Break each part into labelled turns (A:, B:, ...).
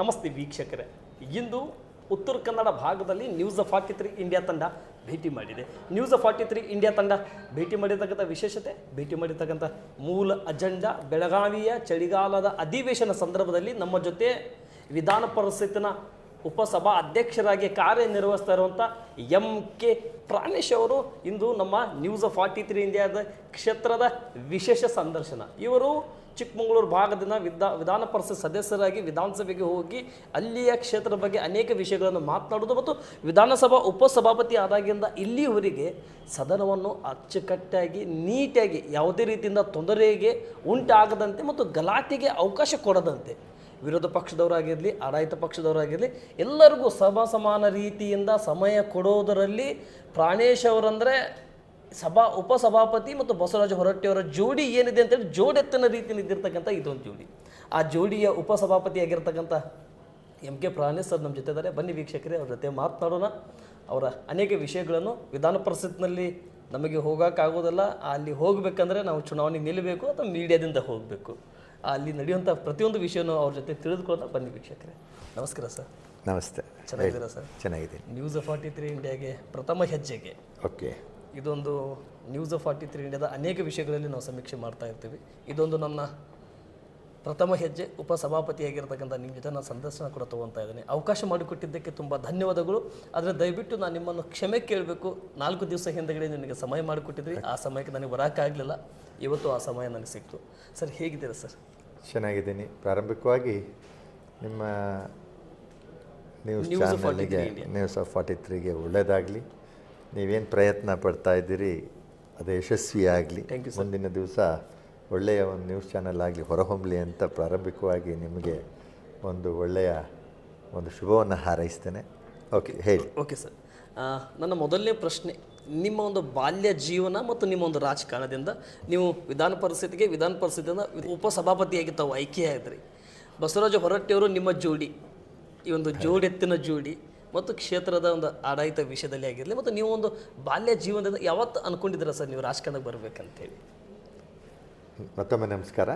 A: ನಮಸ್ತೆ ವೀಕ್ಷಕರೇ. ಇಂದು ಉತ್ತರ ಕನ್ನಡ ಭಾಗದಲ್ಲಿ ನ್ಯೂಸ್ ಫಾರ್ಟಿ ತ್ರೀ ಇಂಡಿಯಾ ತಂಡ ಭೇಟಿ ಮಾಡಿದೆ. ನ್ಯೂಸ್ ಫಾರ್ಟಿ ತ್ರೀ ಇಂಡಿಯಾ ತಂಡ ಭೇಟಿ ಮಾಡಿರ್ತಕ್ಕಂಥ ವಿಶೇಷತೆ, ಭೇಟಿ ಮಾಡಿರ್ತಕ್ಕಂಥ ಮೂಲ ಅಜೆಂಡಾ, ಬೆಳಗಾವಿಯ ಚಳಿಗಾಲದ ಅಧಿವೇಶನ ಸಂದರ್ಭದಲ್ಲಿ ನಮ್ಮ ಜೊತೆ ವಿಧಾನ ಪರಿಷತ್ತಿನ ಉಪಸಭಾ ಅಧ್ಯಕ್ಷರಾಗಿ ಕಾರ್ಯನಿರ್ವಹಿಸ್ತಾ ಇರುವಂಥ ಎಂ ಕೆ ಪ್ರಾಣೇಶ್ ಅವರು ಇಂದು ನಮ್ಮ ನ್ಯೂಸ್ ಫಾರ್ಟಿ ತ್ರೀ ಇಂಡಿಯಾದ ಕ್ಷೇತ್ರದ ವಿಶೇಷ ಸಂದರ್ಶನ. ಇವರು ಚಿಕ್ಕಮಗಳೂರು ಭಾಗದಿಂದ ವಿಧಾ, ವಿಧಾನ ಪರಿಷತ್ ಸದಸ್ಯರಾಗಿ ವಿಧಾನಸಭೆಗೆ ಹೋಗಿ ಅಲ್ಲಿಯ ಕ್ಷೇತ್ರದ ಬಗ್ಗೆ ಅನೇಕ ವಿಷಯಗಳನ್ನು ಮಾತನಾಡೋದು ಮತ್ತು ವಿಧಾನಸಭಾ ಉಪಸಭಾಪತಿ ಆದಾಗಿಂದ ಇಲ್ಲಿಯವರೆಗೆ ಸದನವನ್ನು ಅಚ್ಚುಕಟ್ಟಾಗಿ, ನೀಟಾಗಿ ಯಾವುದೇ ರೀತಿಯಿಂದ ತೊಂದರೆಗೆ ಉಂಟಾಗದಂತೆ ಮತ್ತು ಗಲಾಟೆಗೆ ಅವಕಾಶ ಕೊಡದಂತೆ ವಿರೋಧ ಪಕ್ಷದವರಾಗಿರಲಿ, ಆಡಳಿತ ಪಕ್ಷದವರಾಗಿರಲಿ, ಎಲ್ಲರಿಗೂ ಸಮ ಸಮಾನ ರೀತಿಯಿಂದ ಸಮಯ ಕೊಡೋದರಲ್ಲಿ ಪ್ರಾಣೇಶ್ ಅವರಂದರೆ ಸಭಾ ಉಪಸಭಾಪತಿ ಮತ್ತು ಬಸವರಾಜ ಹೊರಟ್ಟಿಯವರ ಜೋಡಿ ಏನಿದೆ ಅಂತೇಳಿ ಜೋಡೆತ್ತನ ರೀತಿಯಲ್ಲಿ ಇದ್ದಿರ್ತಕ್ಕಂಥ ಇದೊಂದು ಜೋಡಿ. ಆ ಜೋಡಿಯ ಉಪಸಭಾಪತಿಯಾಗಿರ್ತಕ್ಕಂಥ ಎಂ ಕೆ ಪ್ರಾಣೇಶ್ ಸರ್ ನಮ್ಮ ಜೊತೆ ಇದ್ದಾರೆ ಬನ್ನಿ ವೀಕ್ಷಕರೇ ಅವ್ರ ಜೊತೆ ಮಾತನಾಡೋಣ. ಅವರ ಅನೇಕ ವಿಷಯಗಳನ್ನು ವಿಧಾನ ಪರಿಷತ್ನಲ್ಲಿ ನಮಗೆ ಹೋಗೋಕ್ಕಾಗೋದಲ್ಲ ಅಲ್ಲಿ ಹೋಗಬೇಕಂದ್ರೆ ನಾವು ಚುನಾವಣೆ ನಿಲ್ಲಬೇಕು ಅಥವಾ ಮೀಡಿಯಾದಿಂದ ಹೋಗಬೇಕು. ಅಲ್ಲಿ ನಡೆಯುವಂಥ ಪ್ರತಿಯೊಂದು ವಿಷಯನೂ ಅವ್ರ ಜೊತೆ ತಿಳಿದುಕೊಳ್ತಾ ಬನ್ನಿ ವೀಕ್ಷಕರೇ. ನಮಸ್ಕಾರ ಸರ್.
B: ನಮಸ್ತೆ.
A: ಚೆನ್ನಾಗಿದ್ದೀರಾ ಸರ್?
B: ಚೆನ್ನಾಗಿದೆ
A: ನ್ಯೂಸ್ ಫಾರ್ಟಿ ತ್ರೀ ಇಂಡಿಯಾಗೆ ಪ್ರಥಮ ಹೆಜ್ಜೆಗೆ.
B: ಓಕೆ.
A: ಇದೊಂದು ನ್ಯೂಸ್ ಫಾರ್ಟಿ ತ್ರೀ ಇಂಡಿಯಾದ ಅನೇಕ ವಿಷಯಗಳಲ್ಲಿ ನಾವು ಸಮೀಕ್ಷೆ ಮಾಡ್ತಾ ಇರ್ತೀವಿ. ಇದೊಂದು ನನ್ನ ಪ್ರಥಮ ಹೆಜ್ಜೆ ಉಪಸಭಾಪತಿಯಾಗಿರ್ತಕ್ಕಂಥ ನಿಮ್ಮ ಜೊತೆ ನಾನು ಸಂದರ್ಶನ ಕೂಡ ತೊಗೊತಾ ಇದ್ದೀನಿ. ಅವಕಾಶ ಮಾಡಿಕೊಟ್ಟಿದ್ದಕ್ಕೆ ತುಂಬ ಧನ್ಯವಾದಗಳು. ಆದರೆ ದಯವಿಟ್ಟು ನಾನು ನಿಮ್ಮನ್ನು ಕ್ಷಮೆ ಕೇಳಬೇಕು. ನಾಲ್ಕು ದಿವಸ ಹಿಂದೆಗಡೆ ನಿಮಗೆ ಸಮಯ ಮಾಡಿಕೊಟ್ಟಿದ್ರಿ. ಆ ಸಮಯಕ್ಕೆ ನನಗೆ ಬರೋಕ್ಕಾಗಲಿಲ್ಲ ಇವತ್ತು ಆ ಸಮಯ ನನಗೆ ಸಿಕ್ತು. ಸರ್ ಹೇಗಿದ್ದೀರಾ ಸರ್?
B: ಚೆನ್ನಾಗಿದ್ದೀನಿ. ಪ್ರಾರಂಭಿಕವಾಗಿ ನಿಮ್ಮ ನ್ಯೂಸ್
A: News of 43
B: ಚಾನಲ್ಗೆ
A: India.
B: ನ್ಯೂಸ್ ಆಫ್ ಫಾರ್ಟಿ ತ್ರೀಗೆ ಒಳ್ಳೆಯದಾಗಲಿ ನೀವೇನು ಪ್ರಯತ್ನ ಪಡ್ತಾ ಇದ್ದೀರಿ ಅದು ಯಶಸ್ವಿಯಾಗಲಿ. ಮುಂದಿನ ದಿವಸ ಒಳ್ಳೆಯ ಒಂದು ನ್ಯೂಸ್ ಚಾನಲ್ ಆಗಲಿ ಹೊರಹೊಮ್ಮಲಿ ಅಂತ ಪ್ರಾರಂಭಿಕವಾಗಿ ನಿಮಗೆ ಒಂದು ಒಳ್ಳೆಯ ಒಂದು ಶುಭವನ್ನು ಹಾರೈಸ್ತೇನೆ. ಓಕೆ ಹೇಳಿ.
A: ಓಕೆ ಸರ್ ನನ್ನ ಮೊದಲನೇ ಪ್ರಶ್ನೆ ನಿಮ್ಮ ಒಂದು ಬಾಲ್ಯ ಜೀವನ ಮತ್ತು ನಿಮ್ಮ ಒಂದು ರಾಜಕಾರಣದಿಂದ ನೀವು ವಿಧಾನ ಪರಿಸ್ಥಿತಿಗೆ ವಿಧಾನ ಪರಿಷತ್ತಿಂದ ಉಪಸಭಾಪತಿಯಾಗಿ ತಾವು ಆಯ್ಕೆಯಾದ್ರಿ ಬಸವರಾಜ ಹೊರಟ್ಟಿಯವರು ನಿಮ್ಮ ಜೋಡಿ ಈ ಒಂದು ಜೋಡೆತ್ತಿನ ಜೋಡಿ ಮತ್ತು ಕ್ಷೇತ್ರದ ಒಂದು ಆಡಳಿತ ವಿಷಯದಲ್ಲಿ ಆಗಿರಲಿ ಮತ್ತು ನೀವು ಒಂದು ಬಾಲ್ಯ ಜೀವನದಿಂದ ಯಾವತ್ತು ಅನ್ಕೊಂಡಿದ್ದೀರಾ ಸರ್ ನೀವು ರಾಜಕಾರಣಕ್ಕೆ ಬರಬೇಕಂತೇಳಿ?
B: ಮತ್ತೊಮ್ಮೆ ನಮಸ್ಕಾರ.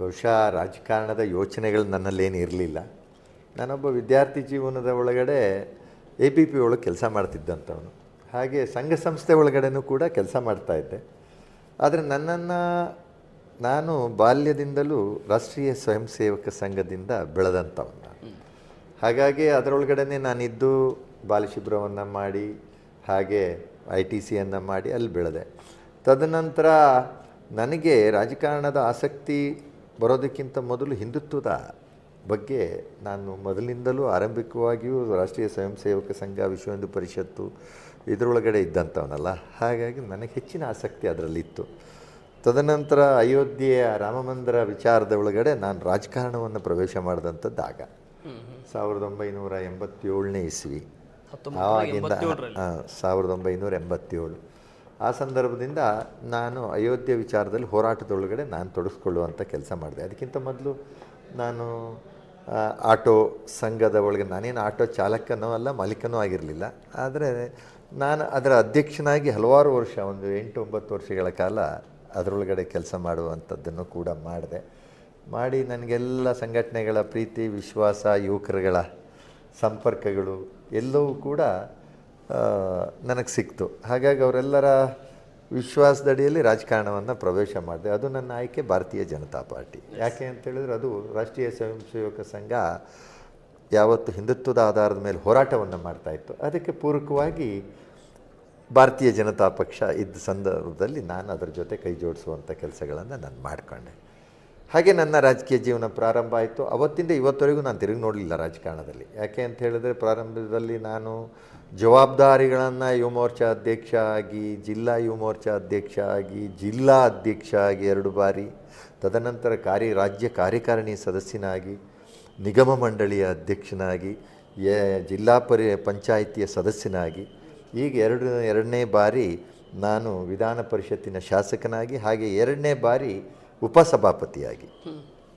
B: ಬಹುಶಃ ರಾಜಕಾರಣದ ಯೋಚನೆಗಳು ನನ್ನಲ್ಲೇನು ಇರಲಿಲ್ಲ. ನಾನೊಬ್ಬ ವಿದ್ಯಾರ್ಥಿ ಜೀವನದ ಒಳಗಡೆ ಎ ಪಿ ಪಿ ಒಳಗೆ ಕೆಲಸ ಮಾಡ್ತಿದ್ದಂಥವನು. ಹಾಗೆ ಸಂಘ ಸಂಸ್ಥೆ ಒಳಗಡೆನೂ ಕೂಡ ಕೆಲಸ ಮಾಡ್ತಾಯಿದ್ದೆ ಆದರೆ ನನ್ನನ್ನು ನಾನು ಬಾಲ್ಯದಿಂದಲೂ ರಾಷ್ಟ್ರೀಯ ಸ್ವಯಂ ಸೇವಕ ಸಂಘದಿಂದ ಬೆಳೆದಂಥವನು ನಾನು. ಹಾಗಾಗಿ ಅದರೊಳಗಡೆ ನಾನಿದ್ದು ಬಾಲಶಿಬಿರವನ್ನು ಮಾಡಿ, ಹಾಗೆ ಐ ಟಿ ಸಿಯನ್ನು ಮಾಡಿ ಅಲ್ಲಿ ಬೆಳೆದೆ. ತದನಂತರ ನನಗೆ ರಾಜಕಾರಣದ ಆಸಕ್ತಿ ಬರೋದಕ್ಕಿಂತ ಮೊದಲು ಹಿಂದುತ್ವದ ಬಗ್ಗೆ ನಾನು ಮೊದಲಿಂದಲೂ ಆರಂಭಿಕವಾಗಿಯೂ ರಾಷ್ಟ್ರೀಯ ಸ್ವಯಂ ಸೇವಕ ಸಂಘ, ವಿಶ್ವ ಹಿಂದೂ ಪರಿಷತ್ತು ಇದರೊಳಗಡೆ ಇದ್ದಂಥವನಲ್ಲ. ಹಾಗಾಗಿ ನನಗೆ ಹೆಚ್ಚಿನ ಆಸಕ್ತಿ ಅದರಲ್ಲಿತ್ತು. ತದನಂತರ ಅಯೋಧ್ಯೆಯ ರಾಮಮಂದಿರ ವಿಚಾರದ ಒಳಗಡೆ ನಾನು ರಾಜಕಾರಣವನ್ನು ಪ್ರವೇಶ ಮಾಡಿದಂಥದ್ದು ಆಗ ಸಾವಿರದ ಒಂಬೈನೂರ ಎಂಬತ್ತೇಳನೇ ಇಸ್ವಿ. ಆವಾಗಿಂದ ಸಾವಿರದ ಒಂಬೈನೂರ ಎಂಬತ್ತೇಳು. ಆ ಸಂದರ್ಭದಿಂದ ನಾನು ಅಯೋಧ್ಯೆ ವಿಚಾರದಲ್ಲಿ ಹೋರಾಟದೊಳಗಡೆ ನಾನು ತೊಡಗಿಸ್ಕೊಳ್ಳುವಂಥ ಕೆಲಸ ಮಾಡಿದೆ. ಅದಕ್ಕಿಂತ ಮೊದಲು ನಾನು ಆಟೋ ಸಂಘದ ಒಳಗೆ ನಾನೇನು ಆಟೋ ಚಾಲಕನೂ ಅಲ್ಲ ಮಾಲೀಕನೂ ಆಗಿರಲಿಲ್ಲ. ಆದರೆ ನಾನು ಅದರ ಅಧ್ಯಕ್ಷನಾಗಿ ಹಲವಾರು ವರ್ಷ ಒಂದು ಎಂಟು ಒಂಬತ್ತು ವರ್ಷಗಳ ಕಾಲ ಅದರೊಳಗಡೆ ಕೆಲಸ ಮಾಡುವಂಥದ್ದನ್ನು ಕೂಡ ಮಾಡಿದೆ. ಮಾಡಿ ನನಗೆಲ್ಲ ಸಂಘಟನೆಗಳ ಪ್ರೀತಿ ವಿಶ್ವಾಸ ಯುವಕರುಗಳ ಸಂಪರ್ಕಗಳು ಎಲ್ಲವೂ ಕೂಡ ನನಗೆ ಸಿಕ್ತು. ಹಾಗಾಗಿ ಅವರೆಲ್ಲರ ವಿಶ್ವಾಸದಡಿಯಲ್ಲಿ ರಾಜಕಾರಣವನ್ನು ಪ್ರವೇಶ ಮಾಡಿದೆ. ಅದು ನನ್ನ ಆಯ್ಕೆ ಭಾರತೀಯ ಜನತಾ ಪಾರ್ಟಿ. ಯಾಕೆ ಅಂತ ಹೇಳಿದ್ರೆ ಅದು ರಾಷ್ಟ್ರೀಯ ಸ್ವಯಂ ಸೇವಕ ಸಂಘ ಯಾವತ್ತು ಹಿಂದುತ್ವದ ಆಧಾರದ ಮೇಲೆ ಹೋರಾಟವನ್ನು ಮಾಡ್ತಾಯಿತ್ತು ಅದಕ್ಕೆ ಪೂರಕವಾಗಿ ಭಾರತೀಯ ಜನತಾ ಪಕ್ಷ ಇದ್ದ ಸಂದರ್ಭದಲ್ಲಿ ನಾನು ಅದರ ಜೊತೆ ಕೈ ಜೋಡಿಸುವಂಥ ಕೆಲಸಗಳನ್ನು ನಾನು ಮಾಡಿಕೊಂಡೆ. ಹಾಗೆ ನನ್ನ ರಾಜಕೀಯ ಜೀವನ ಪ್ರಾರಂಭ ಆಯಿತು. ಅವತ್ತಿಂದ ಇವತ್ತವರೆಗೂ ನಾನು ತಿರುಗಿ ನೋಡಲಿಲ್ಲ ರಾಜಕಾರಣದಲ್ಲಿ. ಯಾಕೆ ಅಂತ ಹೇಳಿದ್ರೆ ಪ್ರಾರಂಭದಲ್ಲಿ ನಾನು ಜವಾಬ್ದಾರಿಗಳನ್ನು ಯುವ ಮೋರ್ಚಾ ಅಧ್ಯಕ್ಷ ಆಗಿ, ಜಿಲ್ಲಾ ಯುವ ಮೋರ್ಚಾ ಅಧ್ಯಕ್ಷ ಆಗಿ, ಜಿಲ್ಲಾ ಅಧ್ಯಕ್ಷ ಆಗಿ ಎರಡು ಬಾರಿ, ತದನಂತರ ಕಾರ್ಯ, ರಾಜ್ಯ ಕಾರ್ಯಕಾರಿಣಿ ಸದಸ್ಯನಾಗಿ, ನಿಗಮ ಮಂಡಳಿಯ ಅಧ್ಯಕ್ಷನಾಗಿ ಜಿಲ್ಲಾ ಪರಿ, ಪಂಚಾಯಿತಿಯ ಸದಸ್ಯನಾಗಿ, ಈಗ ಎರಡು, ಎರಡನೇ ಬಾರಿ ನಾನು ವಿಧಾನ ಪರಿಷತ್ತಿನ ಶಾಸಕನಾಗಿ, ಹಾಗೆ ಎರಡನೇ ಬಾರಿ ಉಪಸಭಾಪತಿಯಾಗಿ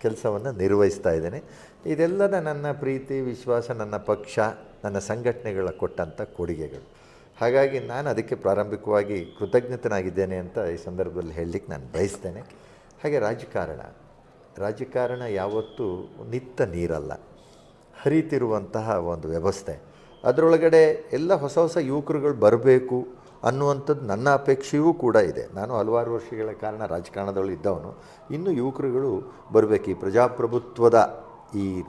B: ಕೆಲಸವನ್ನು ನಿರ್ವಹಿಸ್ತಾ ಇದ್ದೇನೆ. ಇದೆಲ್ಲದ ನನ್ನ ಪ್ರೀತಿ, ವಿಶ್ವಾಸ, ನನ್ನ ಪಕ್ಷ, ನನ್ನ ಸಂಘಟನೆಗಳ ಕೊಟ್ಟಂಥ ಕೊಡುಗೆಗಳು. ಹಾಗಾಗಿ ನಾನು ಅದಕ್ಕೆ ಪ್ರಾರಂಭಿಕವಾಗಿ ಕೃತಜ್ಞತನಾಗಿದ್ದೇನೆ ಅಂತ ಈ ಸಂದರ್ಭದಲ್ಲಿ ಹೇಳಲಿಕ್ಕೆ ನಾನು ಬಯಸ್ತೇನೆ. ಹಾಗೆ ರಾಜಕಾರಣ ರಾಜಕಾರಣ ಯಾವತ್ತೂ ನಿತ್ತ ನೀರಲ್ಲ, ಹರಿತಿರುವಂತಹ ಒಂದು ವ್ಯವಸ್ಥೆ. ಅದರೊಳಗಡೆ ಎಲ್ಲ ಹೊಸ ಹೊಸ ಯುವಕರುಗಳು ಬರಬೇಕು ಅನ್ನುವಂಥದ್ದು ನನ್ನ ಅಪೇಕ್ಷೆಯೂ ಕೂಡ ಇದೆ. ನಾನು ಹಲವಾರು ವರ್ಷಗಳ ಕಾರಣ ರಾಜಕಾರಣದಲ್ಲಿ ಇದ್ದವನು. ಇನ್ನು ಯುವಕರುಗಳು ಬರಬೇಕು. ಈ ಪ್ರಜಾಪ್ರಭುತ್ವದ ಈ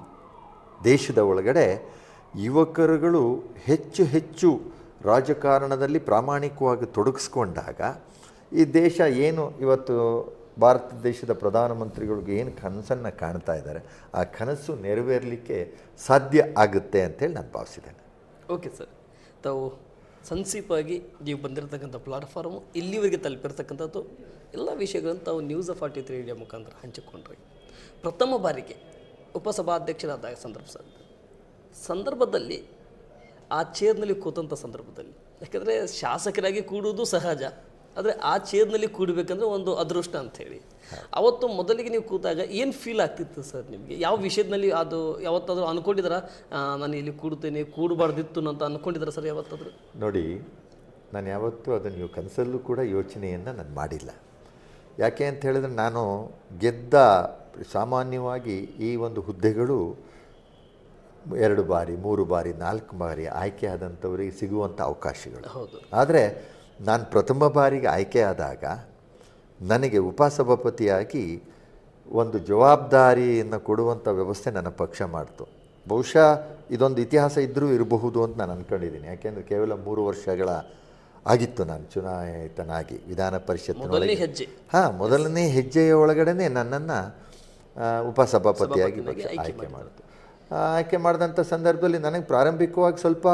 B: ದೇಶದ ಒಳಗಡೆ ಯುವಕರುಗಳು ಹೆಚ್ಚು ಹೆಚ್ಚು ರಾಜಕಾರಣದಲ್ಲಿ ಪ್ರಾಮಾಣಿಕವಾಗಿ ತೊಡಗಿಸ್ಕೊಂಡಾಗ ಈ ದೇಶ ಏನು ಇವತ್ತು ಭಾರತ ದೇಶದ ಪ್ರಧಾನಮಂತ್ರಿಗಳಿಗೆ ಏನು ಕನಸನ್ನು ಕಾಣ್ತಾ ಇದ್ದಾರೆ, ಆ ಕನಸು ನೆರವೇರಲಿಕ್ಕೆ ಸಾಧ್ಯ ಆಗುತ್ತೆ ಅಂತೇಳಿ ನಾನು ಭಾವಿಸಿದ್ದೇನೆ.
A: Okay sir. ತಾವು ಸಂಕ್ಷಿಪ್ತವಾಗಿ ನೀವು ಬಂದಿರತಕ್ಕಂಥ ಪ್ಲಾಟ್ಫಾರ್ಮು ಇಲ್ಲಿವರೆಗೆ ತಲುಪಿರ್ತಕ್ಕಂಥದ್ದು ಎಲ್ಲ ವಿಷಯಗಳನ್ನು ತಾವು ನ್ಯೂಸ್ ಫಾರ್ಟಿ ತ್ರೀ ಇಂಡಿಯಾ ಮುಖಾಂತರ ಹಂಚಿಕೊಂಡ್ರಿ. ಪ್ರಥಮ ಬಾರಿಗೆ ಉಪಸಭಾಧ್ಯಕ್ಷರಾದ ಸಂದರ್ಭ ಸಂದರ್ಭದಲ್ಲಿ ಆ ಚೇರ್ನಲ್ಲಿ ಕೂತಂಥ ಸಂದರ್ಭದಲ್ಲಿ. ಯಾಕಂದರೆ ಶಾಸಕರಾಗಿ ಕೂಡುವುದು ಸಹಜ. ಆದರೆ ಆ ಚೇರ್ನಲ್ಲಿ ಕೂಡಬೇಕಂದ್ರೆ ಒಂದು ಅದೃಷ್ಟ ಅಂಥೇಳಿ. ಅವತ್ತು ಮೊದಲಿಗೆ ನೀವು ಕೂತಾಗ ಏನು ಫೀಲ್ ಆಗ್ತಿತ್ತು ಸರ್ ನಿಮಗೆ? ಯಾವ ವಿಷಯದಲ್ಲಿ ಅದು ಯಾವತ್ತಾದರೂ ಅಂದ್ಕೊಂಡಿದ್ದೀರ ನಾನು ಇಲ್ಲಿ ಕೂಡ್ತೇನೆ ಕೂಡಬಾರ್ದಿತ್ತು ಅಂತ ಅಂದ್ಕೊಂಡಿದ್ದೀರ ಸರ್ ಯಾವತ್ತಾದರೂ?
B: ನೋಡಿ ನಾನು ಯಾವತ್ತೂ ಅದನ್ನು ನೀವು ಕನಸಲ್ಲೂ ಕೂಡ ಯೋಚನೆಯನ್ನು ನಾನು ಮಾಡಿಲ್ಲ. ಯಾಕೆ ಅಂತ ಹೇಳಿದ್ರೆ ನಾನು ಗೆದ್ದ ಸಾಮಾನ್ಯವಾಗಿ ಈ ಒಂದು ಹುದ್ದೆಗಳು ಎರಡು ಬಾರಿ ಮೂರು ಬಾರಿ ನಾಲ್ಕು ಬಾರಿ ಆಯ್ಕೆ ಆದಂಥವರಿಗೆ ಸಿಗುವಂಥ ಅವಕಾಶಗಳು.
A: ಹೌದು.
B: ಆದರೆ ನಾನು ಪ್ರಥಮ ಬಾರಿಗೆ ಆಯ್ಕೆಯಾದಾಗ ಆದಾಗ ನನಗೆ ಉಪಸಭಾಪತಿಯಾಗಿ ಒಂದು ಜವಾಬ್ದಾರಿಯನ್ನು ಕೊಡುವಂಥ ವ್ಯವಸ್ಥೆ ನನ್ನ ಪಕ್ಷ ಮಾಡ್ತು. ಬಹುಶಃ ಇದೊಂದು ಇತಿಹಾಸ ಇದ್ದರೂ ಇರಬಹುದು ಅಂತ ನಾನು ಅಂದ್ಕೊಂಡಿದ್ದೀನಿ ಯಾಕೆಂದರೆ ಕೇವಲ ಮೂರು ವರ್ಷಗಳ ಆಗಿತ್ತು ನಾನು ಚುನಾಯಿತನಾಗಿ ವಿಧಾನ ಪರಿಷತ್ತಿನೊಳಗೆ.
A: ಮೊದಲನೇ ಹೆಜ್ಜೆ.
B: ಹಾಂ ಮೊದಲನೇ ಹೆಜ್ಜೆಯ ಒಳಗಡೆ ನನ್ನನ್ನು ಉಪಸಭಾಪತಿಯಾಗಿ ಪಕ್ಷ ಆಯ್ಕೆ ಮಾಡಿತು. ಆಯ್ಕೆ ಮಾಡಿದಂಥ ಸಂದರ್ಭದಲ್ಲಿ ನನಗೆ ಪ್ರಾರಂಭಿಕವಾಗಿ ಸ್ವಲ್ಪ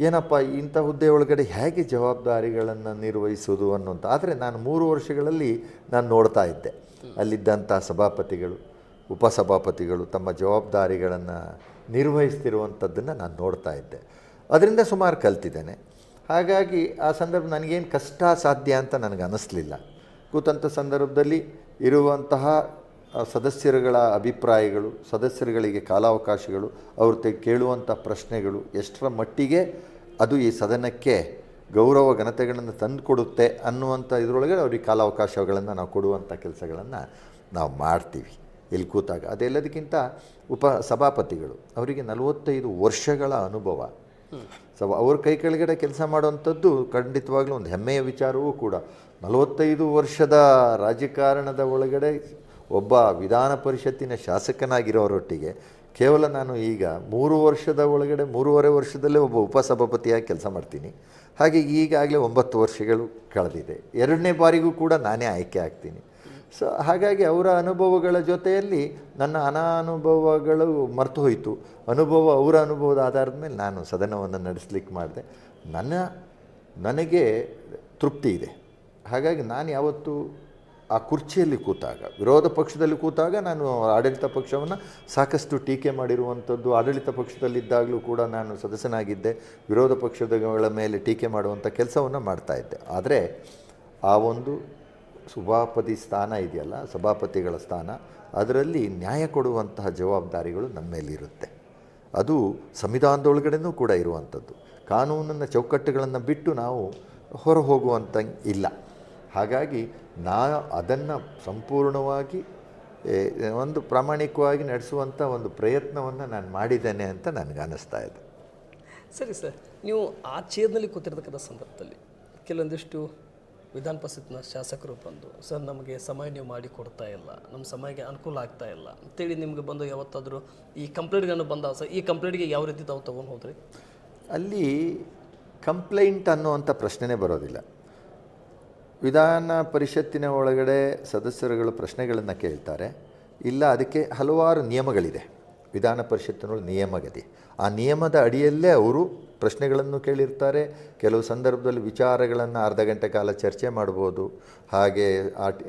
B: ಏನಪ್ಪ, ಇಂಥ ಹುದ್ದೆ ಒಳಗಡೆ ಹೇಗೆ ಜವಾಬ್ದಾರಿಗಳನ್ನು ನಿರ್ವಹಿಸೋದು ಅನ್ನೋಂಥ ಆದರೆ ನಾನು ಮೂರು ವರ್ಷಗಳಲ್ಲಿ ನಾನು ನೋಡ್ತಾ ಇದ್ದೆ. ಅಲ್ಲಿದ್ದಂಥ ಸಭಾಪತಿಗಳು, ಉಪಸಭಾಪತಿಗಳು ತಮ್ಮ ಜವಾಬ್ದಾರಿಗಳನ್ನು ನಿರ್ವಹಿಸ್ತಿರುವಂಥದ್ದನ್ನು ನಾನು ನೋಡ್ತಾ ಇದ್ದೆ. ಅದರಿಂದ ಸುಮಾರು ಕಲ್ತಿದ್ದೇನೆ. ಹಾಗಾಗಿ ಆ ಸಂದರ್ಭ ನನಗೇನು ಕಷ್ಟ ಸಾಧ್ಯ ಅಂತ ನನಗೆ ಅನ್ನಿಸ್ಲಿಲ್ಲ ಕೂತಂಥ ಸಂದರ್ಭದಲ್ಲಿ ಇರುವಂತಹ ಸದಸ್ಯರುಗಳ ಅಭಿಪ್ರಾಯಗಳು, ಸದಸ್ಯರುಗಳಿಗೆ ಕಾಲಾವಕಾಶಗಳು ಅವರು ಕೇಳುವಂಥ ಪ್ರಶ್ನೆಗಳು ಎಷ್ಟರ ಮಟ್ಟಿಗೆ ಅದು ಈ ಸದನಕ್ಕೆ ಗೌರವ ಘನತೆಗಳನ್ನು ತಂದುಕೊಡುತ್ತೆ ಅನ್ನುವಂಥ ಇದರೊಳಗೆ ಅವ್ರಿಗೆ ಕಾಲಾವಕಾಶಗಳನ್ನು ನಾವು ಕೊಡುವಂಥ ಕೆಲಸಗಳನ್ನು ನಾವು ಮಾಡ್ತೀವಿ. ಇಲ್ಲಿ ಕೂತಾಗ ಅದೆಲ್ಲದಕ್ಕಿಂತ ಉಪ ಸಭಾಪತಿಗಳು ಅವರಿಗೆ ನಲವತ್ತೈದು ವರ್ಷಗಳ ಅನುಭವ. ಸೊ ಅವ್ರ ಕೈ ಕೆಳಗಡೆ ಕೆಲಸ ಮಾಡುವಂಥದ್ದು ಖಂಡಿತವಾಗ್ಲೂ ಒಂದು ಹೆಮ್ಮೆಯ ವಿಚಾರವೂ ಕೂಡ. ನಲವತ್ತೈದು ವರ್ಷದ ರಾಜಕಾರಣದ ಒಳಗಡೆ ಒಬ್ಬ ವಿಧಾನ ಪರಿಷತ್ತಿನ ಶಾಸಕನಾಗಿರೋರೊಟ್ಟಿಗೆ ಕೇವಲ ನಾನು ಈಗ ಮೂರು ವರ್ಷದ ಒಳಗಡೆ ಮೂರುವರೆ ವರ್ಷದಲ್ಲೇ ಒಬ್ಬ ಉಪಸಭಾಪತಿಯಾಗಿ ಕೆಲಸ ಮಾಡ್ತೀನಿ. ಹಾಗೆ ಈಗಾಗಲೇ ಒಂಬತ್ತು ವರ್ಷಗಳು ಕಳೆದಿದೆ. ಎರಡನೇ ಬಾರಿಗೂ ಕೂಡ ನಾನೇ ಆಯ್ಕೆ ಆಗ್ತೀನಿ. ಸೊ ಹಾಗಾಗಿ ಅವರ ಅನುಭವಗಳ ಜೊತೆಯಲ್ಲಿ ನನ್ನ ಅನಾನುಭವಗಳು ಮರೆತು ಹೋಯಿತು. ಅನುಭವ ಅವರ ಅನುಭವದ ಆಧಾರದ ಮೇಲೆ ನಾನು ಸದನವನ್ನು ನಡೆಸಲಿಕ್ಕೆ ಮಾಡಿದೆ. ನನ್ನ, ನನಗೆ ತೃಪ್ತಿ ಇದೆ. ಹಾಗಾಗಿ ನಾನು ಯಾವತ್ತೂ ಆ ಕುರ್ಚಿಯಲ್ಲಿ ಕೂತಾಗ, ವಿರೋಧ ಪಕ್ಷದಲ್ಲಿ ಕೂತಾಗ ನಾನು ಆಡಳಿತ ಪಕ್ಷವನ್ನು ಸಾಕಷ್ಟು ಟೀಕೆ ಮಾಡಿರುವಂಥದ್ದು. ಆಡಳಿತ ಪಕ್ಷದಲ್ಲಿದ್ದಾಗಲೂ ಕೂಡ ನಾನು ಸದಸ್ಯನಾಗಿದ್ದೆ. ವಿರೋಧ ಪಕ್ಷದಗಳ ಮೇಲೆ ಟೀಕೆ ಮಾಡುವಂಥ ಕೆಲಸವನ್ನು ಮಾಡ್ತಾಯಿದ್ದೆ ಆದರೆ ಆ ಒಂದು ಸಭಾಪತಿ ಸ್ಥಾನ ಇದೆಯಲ್ಲ, ಸಭಾಪತಿಗಳ ಸ್ಥಾನ, ಅದರಲ್ಲಿ ನ್ಯಾಯ ಕೊಡುವಂತಹ ಜವಾಬ್ದಾರಿಗಳು ನಮ್ಮ ಮೇಲಿರುತ್ತೆ ಅದು ಸಂವಿಧಾನದೊಳಗಡೆನೂ ಕೂಡ ಇರುವಂಥದ್ದು. ಕಾನೂನನ್ನು ಚೌಕಟ್ಟುಗಳನ್ನು ಬಿಟ್ಟು ನಾವು ಹೊರ ಹೋಗುವಂಥ ಇಲ್ಲ. ಹಾಗಾಗಿ ನಾನು ಅದನ್ನು ಸಂಪೂರ್ಣವಾಗಿ ಒಂದು ಪ್ರಾಮಾಣಿಕವಾಗಿ ನಡೆಸುವಂಥ ಒಂದು ಪ್ರಯತ್ನವನ್ನು ನಾನು ಮಾಡಿದ್ದೇನೆ ಅಂತ ನನಗೆ ಅನ್ನಿಸ್ತಾ ಇದೆ.
A: ಸರಿ ಸರ್ ನೀವು ಆ ಚೇರ್ನಲ್ಲಿ ಕೂತಿರ್ತಕ್ಕಂಥ ಸಂದರ್ಭದಲ್ಲಿ ಕೆಲವೊಂದಿಷ್ಟು ವಿಧಾನ ಪರಿಷತ್ನ ಶಾಸಕರು ಬಂದು ಸರ್ ನಮಗೆ ಸಮಯ ನೀವು ಮಾಡಿ ಕೊಡ್ತಾ ಇಲ್ಲ ನಮ್ಮ ಸಮಯಕ್ಕೆ ಅನುಕೂಲ ಆಗ್ತಾ ಇಲ್ಲ ಅಂತೇಳಿ ನಿಮಗೆ ಬಂದು ಯಾವತ್ತಾದರೂ ಈ ಕಂಪ್ಲೇಂಟ್ಗಳನ್ನು ಬಂದ ಸರ್ ಈ ಕಂಪ್ಲೇಂಟ್ಗೆ ಯಾವ ರೀತಿ ತಾವು ತೊಗೊಂಡು ಹೋದ್ರಿ?
B: ಅಲ್ಲಿ ಕಂಪ್ಲೇಂಟ್ ಅನ್ನುವಂಥ ಪ್ರಶ್ನೆನೇ ಬರೋದಿಲ್ಲ. ವಿಧಾನ ಪರಿಷತ್ತಿನ ಒಳಗಡೆ ಸದಸ್ಯರುಗಳು ಪ್ರಶ್ನೆಗಳನ್ನು ಕೇಳ್ತಾರೆ. ಇಲ್ಲ, ಅದಕ್ಕೆ ಹಲವಾರು ನಿಯಮಗಳಿದೆ. ವಿಧಾನ ಪರಿಷತ್ತಿನೊಳಗೆ ನಿಯಮಗತಿ. ಆ ನಿಯಮದ ಅಡಿಯಲ್ಲೇ ಅವರು ಪ್ರಶ್ನೆಗಳನ್ನು ಕೇಳಿರ್ತಾರೆ. ಕೆಲವು ಸಂದರ್ಭದಲ್ಲಿ ವಿಚಾರಗಳನ್ನು ಅರ್ಧ ಗಂಟೆ ಕಾಲ ಚರ್ಚೆ ಮಾಡ್ಬೋದು. ಹಾಗೆ ಆರ್ಟಿ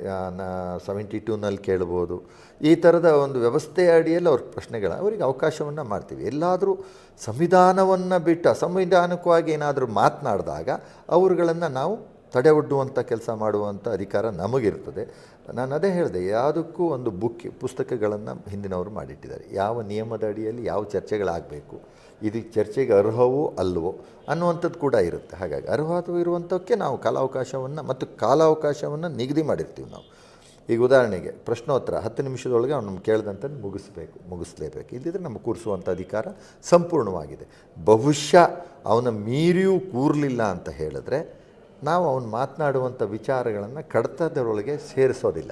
B: ಸೆವೆಂಟಿ ಟೂನಲ್ಲಿ ಕೇಳ್ಬೋದು. ಈ ಥರದ ಒಂದು ವ್ಯವಸ್ಥೆಯ ಅಡಿಯಲ್ಲಿ ಅವ್ರ ಪ್ರಶ್ನೆಗಳ, ಅವರಿಗೆ ಅವಕಾಶವನ್ನು ಮಾಡ್ತೀವಿ. ಎಲ್ಲಾದರೂ ಸಂವಿಧಾನವನ್ನು ಬಿಟ್ಟು ಅಸಂವಿಧಾನಿಕವಾಗಿ ಏನಾದರೂ ಮಾತನಾಡಿದಾಗ ಅವರುಗಳನ್ನು ನಾವು ತಡೆ ಒಡ್ಡುವಂಥ ಕೆಲಸ ಮಾಡುವಂಥ ಅಧಿಕಾರ ನಮಗಿರ್ತದೆ ನಾನು ಅದೇ ಹೇಳಿದೆ, ಯಾವುದಕ್ಕೂ ಒಂದು ಬುಕ್, ಪುಸ್ತಕಗಳನ್ನು ಹಿಂದಿನವರು ಮಾಡಿಟ್ಟಿದ್ದಾರೆ. ಯಾವ ನಿಯಮದ ಅಡಿಯಲ್ಲಿ ಯಾವ ಚರ್ಚೆಗಳಾಗಬೇಕು, ಇದು ಚರ್ಚೆಗೆ ಅರ್ಹವೋ ಅಲ್ವೋ ಅನ್ನುವಂಥದ್ದು ಕೂಡ ಇರುತ್ತೆ. ಹಾಗಾಗಿ ಅರ್ಹತ್ವ ಇರುವಂಥಕ್ಕೆ ನಾವು ಕಾಲಾವಕಾಶವನ್ನು ಮತ್ತು ಕಾಲಾವಕಾಶವನ್ನು ನಿಗದಿ ಮಾಡಿರ್ತೀವಿ ನಾವು. ಈಗ ಉದಾಹರಣೆಗೆ ಪ್ರಶ್ನೋತ್ತರ, ಹತ್ತು ನಿಮಿಷದೊಳಗೆ ಅವ್ನು ನಮ್ಗೆ ಮುಗಿಸ್ಬೇಕು, ಮುಗಿಸ್ಲೇಬೇಕು. ಇಲ್ಲದಿದ್ದರೆ ನಮ್ಮ ಕೂರಿಸುವಂಥ ಅಧಿಕಾರ ಸಂಪೂರ್ಣವಾಗಿದೆ. ಬಹುಶಃ ಅವನ ಮೀರಿಯೂ ಕೂರಲಿಲ್ಲ ಅಂತ ಹೇಳಿದ್ರೆ ನಾವು ಅವನು ಮಾತನಾಡುವಂಥ ವಿಚಾರಗಳನ್ನು ಕಡತದೊಳಗೆ ಸೇರಿಸೋದಿಲ್ಲ.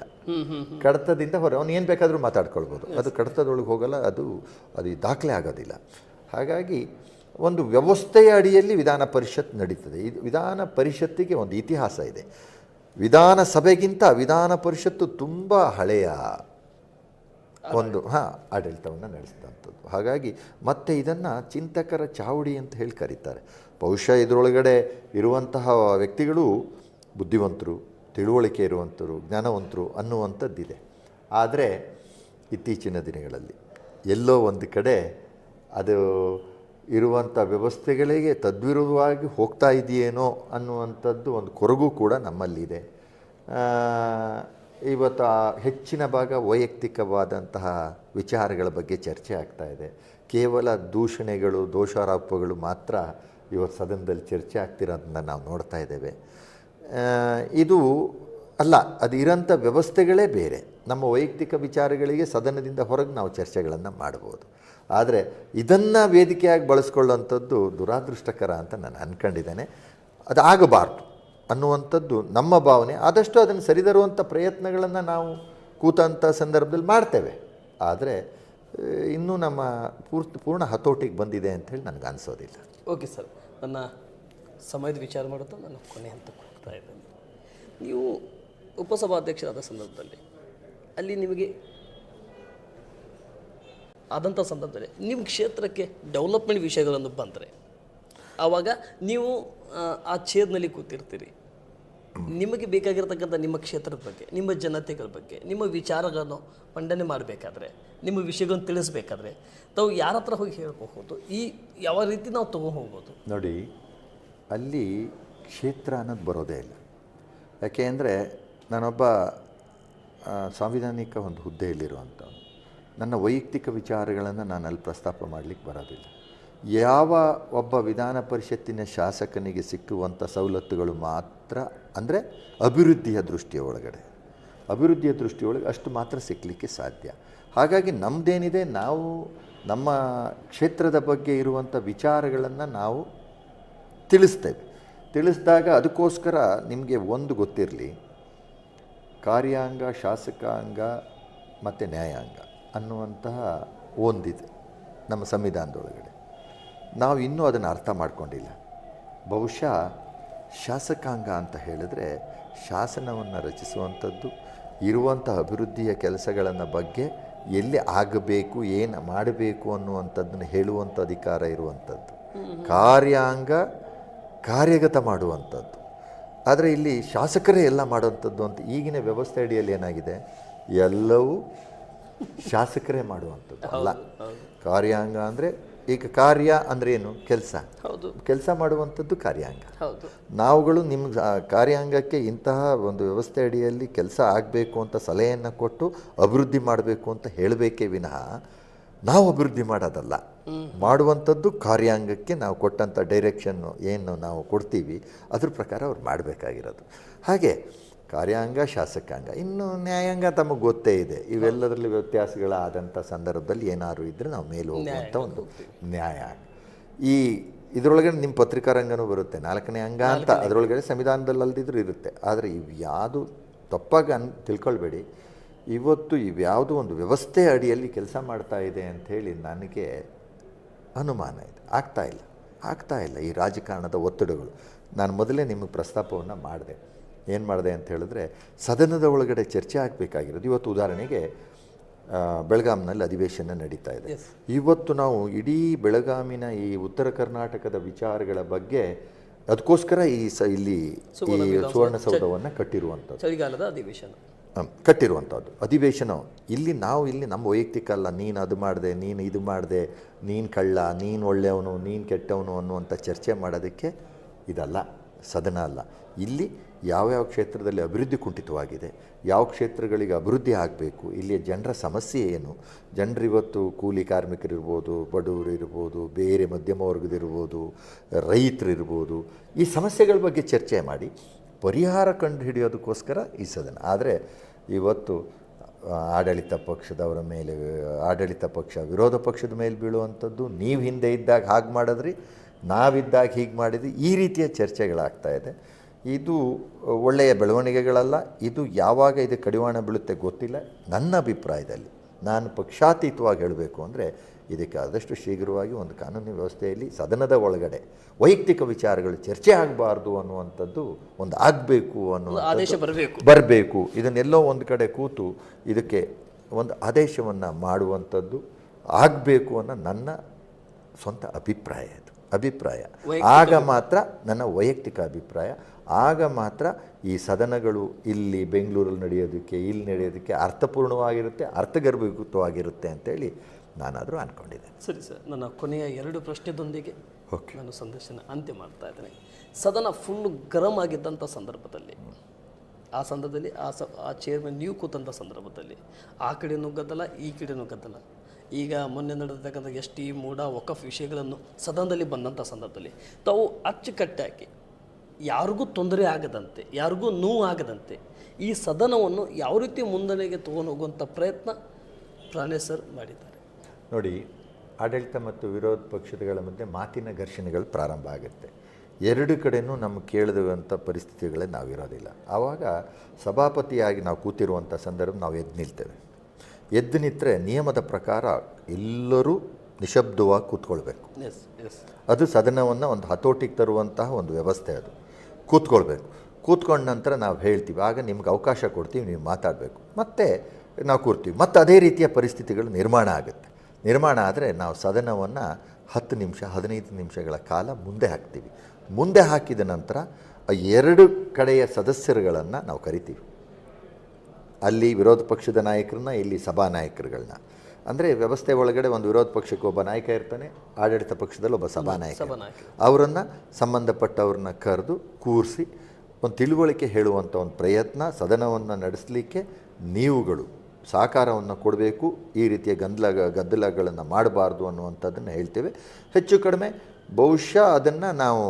B: ಕಡತದಿಂದ ಹೊರ ಅವನು ಏನು ಬೇಕಾದರೂ ಮಾತಾಡ್ಕೊಳ್ಬೋದು. ಅದು ಕಡತದೊಳಗೆ ಹೋಗಲ್ಲ ಅದು ಅದು ದಾಖಲೆ ಆಗೋದಿಲ್ಲ. ಹಾಗಾಗಿ ಒಂದು ವ್ಯವಸ್ಥೆಯ ಅಡಿಯಲ್ಲಿ ವಿಧಾನ ಪರಿಷತ್ ನಡೀತದೆ. ಇದು ವಿಧಾನ ಪರಿಷತ್ತಿಗೆ ಒಂದು ಇತಿಹಾಸ ಇದೆ. ವಿಧಾನಸಭೆಗಿಂತ ವಿಧಾನ ಪರಿಷತ್ತು ತುಂಬ ಹಳೆಯ ಒಂದು ಹಾಂ ಆಡಳಿತವನ್ನು ನಡೆಸಿದಂಥದ್ದು. ಹಾಗಾಗಿ ಮತ್ತೆ ಇದನ್ನು ಚಿಂತಕರ ಚಾವಡಿ ಅಂತ ಹೇಳಿ ಕರೀತಾರೆ. ಬಹುಶಃ ಇದರೊಳಗಡೆ ಇರುವಂತಹ ವ್ಯಕ್ತಿಗಳು ಬುದ್ಧಿವಂತರು, ತಿಳುವಳಿಕೆ ಇರುವಂಥರು ಜ್ಞಾನವಂತರು ಅನ್ನುವಂಥದ್ದಿದೆ. ಆದರೆ ಇತ್ತೀಚಿನ ದಿನಗಳಲ್ಲಿ ಎಲ್ಲೋ ಒಂದು ಕಡೆ ಅದು ಇರುವಂಥ ವ್ಯವಸ್ಥೆಗಳಿಗೆ ತದ್ವಿರುದ್ಧವಾಗಿ ಹೋಗ್ತಾ ಇದೆಯೇನೋ ಅನ್ನುವಂಥದ್ದು ಒಂದು ಕೊರಗು ಕೂಡ ನಮ್ಮಲ್ಲಿದೆ. ಇವತ್ತು ಹೆಚ್ಚಿನ ಭಾಗ ವೈಯಕ್ತಿಕವಾದಂತಹ ವಿಚಾರಗಳ ಬಗ್ಗೆ ಚರ್ಚೆ ಆಗ್ತಾ ಇದೆ. ಕೇವಲ ದೂಷಣೆಗಳು, ದೋಷಾರೋಪಗಳು ಮಾತ್ರ ಇವತ್ತು ಸದನದಲ್ಲಿ ಚರ್ಚೆ ಆಗ್ತಿರೋದನ್ನ ನಾವು ನೋಡ್ತಾ ಇದ್ದೇವೆ. ಇದು ಅಲ್ಲ, ಅದು ಇರೋಂಥ ವ್ಯವಸ್ಥೆಗಳೇ ಬೇರೆ. ನಮ್ಮ ವೈಯಕ್ತಿಕ ವಿಚಾರಗಳಿಗೆ ಸದನದಿಂದ ಹೊರಗೆ ನಾವು ಚರ್ಚೆಗಳನ್ನು ಮಾಡ್ಬೋದು. ಆದರೆ ಇದನ್ನು ವೇದಿಕೆಯಾಗಿ ಬಳಸ್ಕೊಳ್ಳೋಂಥದ್ದು ದುರಾದೃಷ್ಟಕರ ಅಂತ ನಾನು ಅಂದ್ಕೊಂಡಿದ್ದೇನೆ ಅದು ಆಗಬಾರ್ದು ಅನ್ನುವಂಥದ್ದು ನಮ್ಮ ಭಾವನೆ. ಆದಷ್ಟು ಅದನ್ನು ಸರಿದರುವಂಥ ಪ್ರಯತ್ನಗಳನ್ನು ನಾವು ಕೂತಂಥ ಸಂದರ್ಭದಲ್ಲಿ ಮಾಡ್ತೇವೆ. ಆದರೆ, ಇನ್ನೂ ನಮ್ಮ ಪೂರ್ತಿ ಪೂರ್ಣ ಹತೋಟಿಗೆ ಬಂದಿದೆ ಅಂಥೇಳಿ ನನಗೆ ಅನಿಸೋದಿಲ್ಲ.
A: ಓಕೆ ಸರ್ ನನ್ನ ಸಮಯದ ವಿಚಾರ ಮಾಡುತ್ತಾ ನಾನು ಕೊನೆ ಅಂತ ಹೋಗ್ತಾ ಇದ್ದೇನೆ. ನೀವು ಉಪಸಭಾಧ್ಯಕ್ಷರಾದ ಸಂದರ್ಭದಲ್ಲಿ ಅಲ್ಲಿ ನಿಮಗೆ ಆದಂಥ ಸಂದರ್ಭದಲ್ಲಿ ನಿಮ್ಮ ಕ್ಷೇತ್ರಕ್ಕೆ ಡೆವಲಪ್ಮೆಂಟ್ ವಿಷಯಗಳನ್ನು ಬಂದರೆ ಆವಾಗ ನೀವು ಆ, ಚೇರ್ನಲ್ಲಿ ಕೂತಿರ್ತೀರಿ. ನಿಮಗೆ ಬೇಕಾಗಿರ್ತಕ್ಕಂಥ ನಿಮ್ಮ ಕ್ಷೇತ್ರದ ಬಗ್ಗೆ ನಿಮ್ಮ ಜನತೆಗಳ ಬಗ್ಗೆ ನಿಮ್ಮ ವಿಚಾರಗಳನ್ನು ಮಂಡನೆ ಮಾಡಬೇಕಾದ್ರೆ ನಿಮ್ಮ ವಿಷಯಗಳನ್ನು ತಿಳಿಸ್ಬೇಕಾದ್ರೆ ತಾವು ಯಾರ ಹತ್ರ ಹೋಗಿ ಹೇಳ್ಬಹುದು ಈ ಯಾವ ರೀತಿ ನಾವು ತೊಗೊಂಡು ಹೋಗ್ಬೋದು?
B: ನೋಡಿ, ಅಲ್ಲಿ ಕ್ಷೇತ್ರ ಅನ್ನೋದು ಬರೋದೇ ಇಲ್ಲ. ಯಾಕೆ ಅಂದರೆ ನಾನೊಬ್ಬ ಸಾಂವಿಧಾನಿಕ ಒಂದು ಹುದ್ದೆಯಲ್ಲಿರುವಂಥವನು. ನನ್ನ ವೈಯಕ್ತಿಕ ವಿಚಾರಗಳನ್ನು ನಾನು ಅಲ್ಲಿ ಪ್ರಸ್ತಾಪ ಮಾಡಲಿಕ್ಕೆ ಬರೋದಿಲ್ಲ. ಯಾವ ಒಬ್ಬ ವಿಧಾನ ಪರಿಷತ್ತಿನ ಶಾಸಕನಿಗೆ ಸಿಕ್ಕುವಂಥ ಸವಲತ್ತುಗಳು ಮಾತ್ರ ಅಂದರೆ ಅಭಿವೃದ್ಧಿಯ ದೃಷ್ಟಿಯ ಒಳಗಡೆ. ಅಭಿವೃದ್ಧಿಯ ದೃಷ್ಟಿಯೊಳಗೆ ಅಷ್ಟು ಮಾತ್ರ ಸಿಕ್ಕಲಿಕ್ಕೆ ಸಾಧ್ಯ. ಹಾಗಾಗಿ ನಮ್ಮದೇನಿದೆ ನಾವು ನಮ್ಮ ಕ್ಷೇತ್ರದ ಬಗ್ಗೆ ಇರುವಂಥ ವಿಚಾರಗಳನ್ನು ನಾವು ತಿಳಿಸ್ತೇವೆ. ತಿಳಿಸಿದಾಗ ಅದಕ್ಕೋಸ್ಕರ ನಿಮಗೆ ಒಂದು ಗೊತ್ತಿರಲಿ, ಕಾರ್ಯಾಂಗ, ಶಾಸಕಾಂಗ ಮತ್ತು ನ್ಯಾಯಾಂಗ ಅನ್ನುವಂತಹ ಒಂದಿದೆ ನಮ್ಮ ಸಂವಿಧಾನದೊಳಗಡೆ. ನಾವು ಇನ್ನೂ ಅದನ್ನು ಅರ್ಥ ಮಾಡಿಕೊಂಡಿಲ್ಲ. ಬಹುಶಃ ಶಾಸಕಾಂಗ ಅಂತ ಹೇಳಿದ್ರೆ ಶಾಸನವನ್ನು ರಚಿಸುವಂಥದ್ದು, ಇರುವಂಥ ಅಭಿವೃದ್ಧಿಯ ಕೆಲಸಗಳನ್ನು ಬಗ್ಗೆ ಎಲ್ಲಿ ಆಗಬೇಕು ಏನು ಮಾಡಬೇಕು ಅನ್ನುವಂಥದ್ದನ್ನು ಹೇಳುವಂಥ ಅಧಿಕಾರ ಇರುವಂಥದ್ದು. ಕಾರ್ಯಾಂಗ ಕಾರ್ಯಗತ ಮಾಡುವಂಥದ್ದು. ಆದರೆ ಇಲ್ಲಿ ಶಾಸಕರೇ ಎಲ್ಲ ಮಾಡುವಂಥದ್ದು ಅಂತ ಈಗಿನ ವ್ಯವಸ್ಥೆ ಅಡಿಯಲ್ಲಿ ಏನಾಗಿದೆ? ಎಲ್ಲವೂ ಶಾಸಕರೇ ಮಾಡುವಂಥದ್ದು ಅಲ್ಲ. ಕಾರ್ಯಾಂಗ ಅಂದರೆ ಈಗ ಕಾರ್ಯ ಅಂದ್ರೆ ಏನು? ಕೆಲಸ.
A: ಹೌದು.
B: ಕೆಲಸ ಮಾಡುವಂಥದ್ದು ಕಾರ್ಯಾಂಗ.
A: ಹೌದು.
B: ನಾವುಗಳು ನಿಮ್ಮ ಕಾರ್ಯಾಂಗಕ್ಕೆ ಇಂತಹ ಒಂದು ವ್ಯವಸ್ಥೆ ಅಡಿಯಲ್ಲಿ ಕೆಲಸ ಆಗಬೇಕು ಅಂತ ಸಲಹೆಯನ್ನು ಕೊಟ್ಟು ಅಭಿವೃದ್ಧಿ ಮಾಡಬೇಕು ಅಂತ ಹೇಳಬೇಕೇ ವಿನಃ ನಾವು ಅಭಿವೃದ್ಧಿ ಮಾಡೋದಲ್ಲ. ಮಾಡುವಂಥದ್ದು ಕಾರ್ಯಾಂಗಕ್ಕೆ ನಾವು ಕೊಟ್ಟಂಥ ಡೈರೆಕ್ಷನ್ನು ಏನು ನಾವು ಕೊಡ್ತೀವಿ ಅದ್ರ ಪ್ರಕಾರ ಅವ್ರು ಮಾಡಬೇಕಾಗಿರೋದು. ಹಾಗೆ ಕಾರ್ಯಾಂಗ ಶಾಸಕಾಂಗ. ಇನ್ನು ನ್ಯಾಯಾಂಗ ತಮಗೆ ಗೊತ್ತೇ ಇದೆ. ಇವೆಲ್ಲದರಲ್ಲಿ ವ್ಯತ್ಯಾಸಗಳಾದಂಥ ಸಂದರ್ಭದಲ್ಲಿ ಏನಾದ್ರು ಇದ್ದರೆ ನಾವು ಮೇಲೆ ಹೋಗುವಂಥ ಒಂದು ನ್ಯಾಯಾಂಗ. ಈ ಇದರೊಳಗಡೆ ನಿಮ್ಮ ಪತ್ರಿಕಾರಂಗನೂ ಬರುತ್ತೆ. ನಾಲ್ಕನೇ ಅಂಗ ಅಂತ ಅದರೊಳಗಡೆ ಸಂವಿಧಾನದಲ್ಲಿ ಅಲ್ದಿದ್ರೂ ಇರುತ್ತೆ. ಆದರೆ ಇವ್ಯಾವುದು ತಪ್ಪಾಗಿ ಅನ್ ತಿಳ್ಕೊಳ್ಬೇಡಿ. ಇವತ್ತು ಇವ್ಯಾವುದೋ ಒಂದು ವ್ಯವಸ್ಥೆ ಅಡಿಯಲ್ಲಿ ಕೆಲಸ ಮಾಡ್ತಾ ಇದೆ ಅಂಥೇಳಿ ನನಗೆ ಅನುಮಾನ ಇದೆ. ಆಗ್ತಾ ಇಲ್ಲ. ಆಗ್ತಾ ಇಲ್ಲ ಈ ರಾಜಕಾರಣದ ಒತ್ತಡಗಳು. ನಾನು ಮೊದಲೇ ನಿಮಗೆ ಪ್ರಸ್ತಾಪವನ್ನು ಮಾಡಿದೆ. ಏನು ಮಾಡಿದೆ ಅಂತ ಹೇಳಿದ್ರೆ ಸದನದ ಒಳಗಡೆ ಚರ್ಚೆ ಆಗಬೇಕಾಗಿರೋದು. ಇವತ್ತು ಉದಾಹರಣೆಗೆ ಬೆಳಗಾಮ್ನಲ್ಲಿ ಬೆಳಗಾಂನಲ್ಲಿ ಅಧಿವೇಶನ ನಡೀತಾ ಇದೆ. ಇವತ್ತು ನಾವು ಇಡೀ ಬೆಳಗಾಮಿನ ಈ ಉತ್ತರ ಕರ್ನಾಟಕದ ವಿಚಾರಗಳ ಬಗ್ಗೆ ಅದಕ್ಕೋಸ್ಕರ ಈ ಸ ಇಲ್ಲಿ ಈ ಸುವರ್ಣಸೌಧವನ್ನು ಕಟ್ಟಿರುವಂಥದ್ದು.
A: ಚಳಿಗಾಲದ ಅಧಿವೇಶನ.
B: ಕಟ್ಟಿರುವಂಥದ್ದು. ಅಧಿವೇಶನ ಇಲ್ಲಿ ನಾವು ಇಲ್ಲಿ ನಮ್ಮ ವೈಯಕ್ತಿಕ ಅಲ್ಲ ನೀನು ಅದು ಮಾಡಿದೆ ನೀನು ಇದು ಮಾಡಿದೆ ನೀನು ಕಳ್ಳ ನೀನು ಒಳ್ಳೆಯವನು ನೀನು ಕೆಟ್ಟವನು ಅನ್ನುವಂಥ ಚರ್ಚೆ ಮಾಡೋದಕ್ಕೆ ಇದಲ್ಲ ಸದನ ಅಲ್ಲ. ಇಲ್ಲಿ ಯಾವ್ಯಾವ ಕ್ಷೇತ್ರದಲ್ಲಿ ಅಭಿವೃದ್ಧಿ ಕುಂಠಿತವಾಗಿದೆ, ಯಾವ ಕ್ಷೇತ್ರಗಳಿಗೆ ಅಭಿವೃದ್ಧಿ ಆಗಬೇಕು, ಇಲ್ಲಿಯ ಜನರ ಸಮಸ್ಯೆ ಏನು? ಜನರಿವತ್ತು ಕೂಲಿ ಕಾರ್ಮಿಕರಿರ್ಬೋದು ಬಡವರು ಇರ್ಬೋದು ಬೇರೆ ಮಧ್ಯಮ ವರ್ಗದಿರ್ಬೋದು, ರೈತರಿರ್ಬೋದು, ಈ ಸಮಸ್ಯೆಗಳ ಬಗ್ಗೆ ಚರ್ಚೆ ಮಾಡಿ, ಪರಿಹಾರ ಕಂಡು ಹಿಡಿಯೋದಕ್ಕೋಸ್ಕರ ಈ ಸದನ. ಆದರೆ ಇವತ್ತು ಆಡಳಿತ ಪಕ್ಷದವರ ಮೇಲೆ, ಆಡಳಿತ ಪಕ್ಷ, ವಿರೋಧ ಪಕ್ಷದ ಮೇಲೆ ಬೀಳುವಂಥದ್ದು, ನೀವು ಹಿಂದೆ ಇದ್ದಾಗ ಹಾಗೆ ಮಾಡಿದ್ರಿ, ನಾವಿದ್ದಾಗ ಹೀಗೆ ಮಾಡಿದ್ರಿ, ಈ ರೀತಿಯ ಚರ್ಚೆಗಳಾಗ್ತಾ ಇದೆ. ಇದು ಒಳ್ಳೆಯ ಬೆಳವಣಿಗೆಗಳಲ್ಲ. ಇದು ಯಾವಾಗ ಇದು ಕಡಿವಾಣ ಬೀಳುತ್ತೆ ಗೊತ್ತಿಲ್ಲ. ನನ್ನ ಅಭಿಪ್ರಾಯದಲ್ಲಿ ನಾನು ಪಕ್ಷಾತೀತವಾಗಿ ಹೇಳಬೇಕು ಅಂದರೆ ಇದಕ್ಕೆ ಆದಷ್ಟು ಶೀಘ್ರವಾಗಿ ಒಂದು ಕಾನೂನು ವ್ಯವಸ್ಥೆಯಲ್ಲಿ ಸದನದ ಒಳಗಡೆ ವೈಯಕ್ತಿಕ ವಿಚಾರಗಳು ಚರ್ಚೆ ಆಗಬಾರ್ದು ಅನ್ನುವಂಥದ್ದು ಒಂದು ಆಗಬೇಕು ಅನ್ನೋ
A: ಆದೇಶ ಬರಬೇಕು.
B: ಬರಬೇಕು. ಇದನ್ನೆಲ್ಲೋ ಒಂದು ಕಡೆ ಕೂತು ಇದಕ್ಕೆ ಒಂದು ಆದೇಶವನ್ನು ಮಾಡುವಂಥದ್ದು ಆಗಬೇಕು ಅನ್ನೋ ನನ್ನ ಸ್ವಂತ ಅಭಿಪ್ರಾಯ ಇದು ಅಭಿಪ್ರಾಯ. ಆಗ ಮಾತ್ರ ನನ್ನ ವೈಯಕ್ತಿಕ ಅಭಿಪ್ರಾಯ. ಆಗ ಮಾತ್ರ ಈ ಸದನಗಳು ಇಲ್ಲಿ ಬೆಂಗಳೂರಲ್ಲಿ ನಡೆಯೋದಕ್ಕೆ ಇಲ್ಲಿ ನಡೆಯೋದಕ್ಕೆ ಅರ್ಥಪೂರ್ಣವಾಗಿರುತ್ತೆ ಅರ್ಥಗರ್ಭಿತವಾಗಿರುತ್ತೆ ಅಂತೇಳಿ ನಾನಾದರೂ ಅಂದ್ಕೊಂಡಿದ್ದೆ
A: ಸರಿ ಸರ್ ನನ್ನ ಕೊನೆಯ ಎರಡು ಪ್ರಶ್ನೆದೊಂದಿಗೆ
B: ಓಕೆ.
A: ನಾನು ಸಂದರ್ಶನ ಅಂತ್ಯ ಮಾಡ್ತಾ ಇದ್ದೇನೆ. ಸದನ ಫುಲ್ ಗರಂ ಆಗಿದ್ದಂಥ ಸಂದರ್ಭದಲ್ಲಿ ಆ ಸಂದರ್ಭದಲ್ಲಿ ಆ ಸ ಆ ಚೇರ್ಮನ್ ನೀವು ಕೂತಂಥ ಸಂದರ್ಭದಲ್ಲಿ ಆ ಕಡೆನೂ ಗದ್ದಲ ಈ ಕಡೆನೂ ಗದ್ದಲ. ಈಗ ಮೊನ್ನೆ ನಡೆದತಕ್ಕಂಥ ಎಸ್ ಟಿ ಮೂಡ ವಕಫ್ ವಿಷಯಗಳನ್ನು ಸದನದಲ್ಲಿ ಬಂದಂಥ ಸಂದರ್ಭದಲ್ಲಿ ತಾವು ಅಚ್ಚುಕಟ್ಟಾಗಿ ಯಾರಿಗೂ ತೊಂದರೆ ಆಗದಂತೆ ಯಾರಿಗೂ ನೋವು ಆಗದಂತೆ ಈ ಸದನವನ್ನು ಯಾವ ರೀತಿ ಮುಂದನೆಗೆ ತೊಗೊಂಡು ಹೋಗುವಂಥ ಪ್ರಯತ್ನ ಪ್ರಾಣೇಸರ್ ಸರ್ ಮಾಡಿದ್ದಾರೆ.
B: ನೋಡಿ ಆಡಳಿತ ಮತ್ತು ವಿರೋಧ ಪಕ್ಷಗಳ ಮಧ್ಯೆ ಮಾತಿನ ಘರ್ಷಣೆಗಳು ಪ್ರಾರಂಭ ಆಗುತ್ತೆ. ಎರಡು ಕಡೆನೂ ನಮ್ಮ ಕೇಳಿದಂಥ ಪರಿಸ್ಥಿತಿಗಳೇ ನಾವಿರೋದಿಲ್ಲ ಆವಾಗ ಸಭಾಪತಿಯಾಗಿ ನಾವು ಕೂತಿರುವಂಥ ಸಂದರ್ಭ ನಾವು ಎದ್ದು ನಿಲ್ತೇವೆ. ಎದ್ದು ನಿಂತರೆ ನಿಯಮದ ಪ್ರಕಾರ ಎಲ್ಲರೂ ನಿಶಬ್ದವಾಗಿ ಕೂತ್ಕೊಳ್ಬೇಕು.
A: ಎಸ್ ಎಸ್
B: ಅದು ಸದನವನ್ನು ಒಂದು ಹತೋಟಿಗೆ ತರುವಂತಹ ಒಂದು ವ್ಯವಸ್ಥೆ ಅದು. ಕೂತ್ಕೊಳ್ಬೇಕು. ಕೂತ್ಕೊಂಡ ನಂತರ ನಾವು ಹೇಳ್ತೀವಿ, ಆಗ ನಿಮ್ಗೆ ಅವಕಾಶ ಕೊಡ್ತೀವಿ, ನೀವು ಮಾತಾಡಬೇಕು. ಮತ್ತೆ ನಾವು ಕೂರ್ತೀವಿ. ಮತ್ತು ಅದೇ ರೀತಿಯ ಪರಿಸ್ಥಿತಿಗಳು ನಿರ್ಮಾಣ ಆಗುತ್ತೆ. ನಿರ್ಮಾಣ ಆದರೆ ನಾವು ಸದನವನ್ನು ಹತ್ತು ನಿಮಿಷ, ಹದಿನೈದು ನಿಮಿಷಗಳ ಕಾಲ ಮುಂದೆ ಹಾಕ್ತೀವಿ. ಮುಂದೆ ಹಾಕಿದ ನಂತರ ಎರಡು ಕಡೆಯ ಸದಸ್ಯರುಗಳನ್ನು ನಾವು ಕರಿತೀವಿ. ಅಲ್ಲಿ ವಿರೋಧ ಪಕ್ಷದ ನಾಯಕರನ್ನ, ಇಲ್ಲಿ ಸಭಾ ನಾಯಕರುಗಳನ್ನ ಅಂದರೆ ವ್ಯವಸ್ಥೆ ಒಳಗಡೆ ಒಂದು ವಿರೋಧ ಪಕ್ಷಕ್ಕೆ ಒಬ್ಬ ನಾಯಕ ಇರ್ತಾನೆ ಆಡಳಿತ ಪಕ್ಷದಲ್ಲಿ ಒಬ್ಬ ಸಭಾನಾಯಕ. ಅವರನ್ನು ಸಂಬಂಧಪಟ್ಟವ್ರನ್ನ ಕರೆದು ಕೂರಿಸಿ ಒಂದು ತಿಳುವಳಿಕೆ ಹೇಳುವಂಥ ಒಂದು ಪ್ರಯತ್ನ ಸದನವನ್ನು ನಡೆಸಲಿಕ್ಕೆ ನೀವುಗಳು ಸಹಕಾರವನ್ನು ಕೊಡಬೇಕು ಈ ರೀತಿಯ ಗಂದಲ ಗದ್ದಲಗಳನ್ನು ಮಾಡಬಾರ್ದು ಅನ್ನುವಂಥದ್ದನ್ನು ಹೇಳ್ತೇವೆ ಹೆಚ್ಚು ಕಡಿಮೆ ಬಹುಶಃ ಅದನ್ನು ನಾವು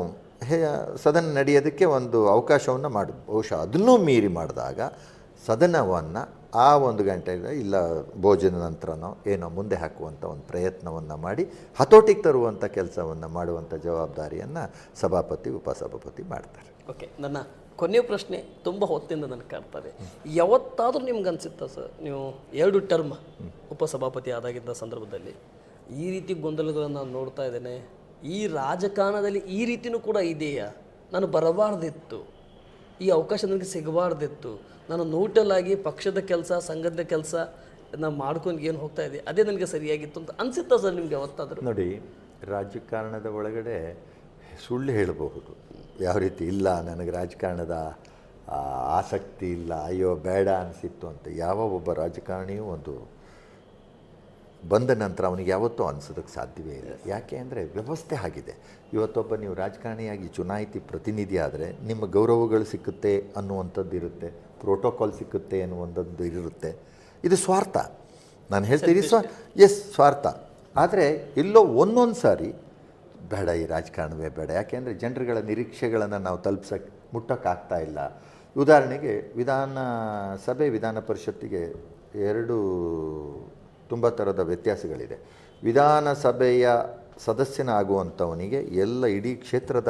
B: ಹೇ ಸದನ ನಡೆಯೋದಕ್ಕೆ ಒಂದು ಅವಕಾಶವನ್ನು ಮಾಡಿ ಬಹುಶಃ ಅದನ್ನೂ ಮೀರಿ ಮಾಡಿದಾಗ ಸದನವನ್ನು ಆ ಒಂದು ಗಂಟೆ ಇಲ್ಲ ಭೋಜನ ನಂತರನೋ ಏನೋ ಮುಂದೆ ಹಾಕುವಂಥ ಒಂದು ಪ್ರಯತ್ನವನ್ನು ಮಾಡಿ, ಹತೋಟಿಗೆ ತರುವಂಥ ಕೆಲಸವನ್ನು ಮಾಡುವಂಥ ಜವಾಬ್ದಾರಿಯನ್ನು ಸಭಾಪತಿ, ಉಪಸಭಾಪತಿ ಮಾಡ್ತಾರೆ.
A: ಓಕೆ, ನನ್ನ ಕೊನೆಯ ಪ್ರಶ್ನೆ ತುಂಬ ಹೊತ್ತಿಂದ ನನಗೆ ಕಾಡ್ತಾರೆ ಯಾವತ್ತಾದರೂ ನಿಮ್ಗೆ ಅನಿಸುತ್ತಾ ಸರ್, ನೀವು ಎರಡು ಟರ್ಮ್ ಉಪಸಭಾಪತಿ ಆದಾಗಿದ್ದ ಸಂದರ್ಭದಲ್ಲಿ, ಈ ರೀತಿ ಗೊಂದಲಗಳನ್ನು ನಾನು ನೋಡ್ತಾ ಇದ್ದೇನೆ, ಈ ರಾಜಕಾರಣದಲ್ಲಿ ಈ ರೀತಿನೂ ಕೂಡ ಇದೆಯಾ? ನಾನು ಬರಬಾರ್ದಿತ್ತು. ಈ ಅವಕಾಶ ನನಗೆ ಸಿಗಬಾರ್ದಿತ್ತು. ನಾನು ನೋಟಲ್ಲಾಗಿ ಆಗಿ ಪಕ್ಷದ ಕೆಲಸ ಸಂಘದ ಕೆಲಸ ನಾನು ಮಾಡ್ಕೊಂಡು ಏನು ಹೋಗ್ತಾ ಇದೆ ಅದೇ ನನಗೆ ಸರಿಯಾಗಿತ್ತು ಅಂತ ಅನಿಸುತ್ತಾ ಸರ್ ನಿಮಗೆ ಅವತ್ತಾದರೂ
B: ನೋಡಿ ರಾಜಕಾರಣದ ಒಳಗಡೆ ಸುಳ್ಳು ಹೇಳಬಹುದು. ಯಾವ ರೀತಿ ಇಲ್ಲ ನನಗೆ ರಾಜಕಾರಣದ ಆಸಕ್ತಿ ಇಲ್ಲ ಅಯ್ಯೋ ಬೇಡ ಅನಿಸಿತ್ತು ಅಂತ ಯಾವ ಒಬ್ಬ ರಾಜಕಾರಣಿಯೂ ಒಂದು ಬಂದ ನಂತರ ಅವನಿಗೆ ಯಾವತ್ತೂ ಅನಿಸೋದಕ್ಕೆ ಸಾಧ್ಯವೇ ಇಲ್ಲ. ಯಾಕೆ ಅಂದರೆ ವ್ಯವಸ್ಥೆ ಆಗಿದೆ. ಇವತ್ತೊಬ್ಬ ನೀವು ರಾಜಕಾರಣಿಯಾಗಿ ಚುನಾಯಿತಿ ಪ್ರತಿನಿಧಿ ಆದರೆ ನಿಮ್ಮ ಗೌರವಗಳು ಸಿಕ್ಕುತ್ತೆ ಅನ್ನುವಂಥದ್ದು ಇರುತ್ತೆ ಪ್ರೋಟೋಕಾಲ್ ಸಿಕ್ಕುತ್ತೆ ಅನ್ನುವಂಥದ್ದು ಇರುತ್ತೆ. ಇದು ಸ್ವಾರ್ಥ. ನಾನು ಹೇಳ್ತೀನಿ ಸ್ವ ಎಸ್ ಸ್ವಾರ್ಥ. ಆದರೆ ಎಲ್ಲೋ ಒಂದೊಂದು ಸಾರಿ ಬೇಡ ಈ ರಾಜಕಾರಣವೇ ಬೇಡ. ಯಾಕೆಂದರೆ ಜನರುಗಳ ನಿರೀಕ್ಷೆಗಳನ್ನು ನಾವು ತಲುಪ್ಸಕ್ಕೆ ಮುಟ್ಟೋಕ್ಕಾಗ್ತಾ ಇಲ್ಲ. ಉದಾಹರಣೆಗೆ ವಿಧಾನ ಸಭೆ ವಿಧಾನ ಪರಿಷತ್ತಿಗೆ ಎರಡು ತುಂಬ ಥರದ ವ್ಯತ್ಯಾಸಗಳಿದೆ. ವಿಧಾನಸಭೆಯ ಸದಸ್ಯನ ಆಗುವಂಥವನಿಗೆ ಎಲ್ಲ ಇಡೀ ಕ್ಷೇತ್ರದ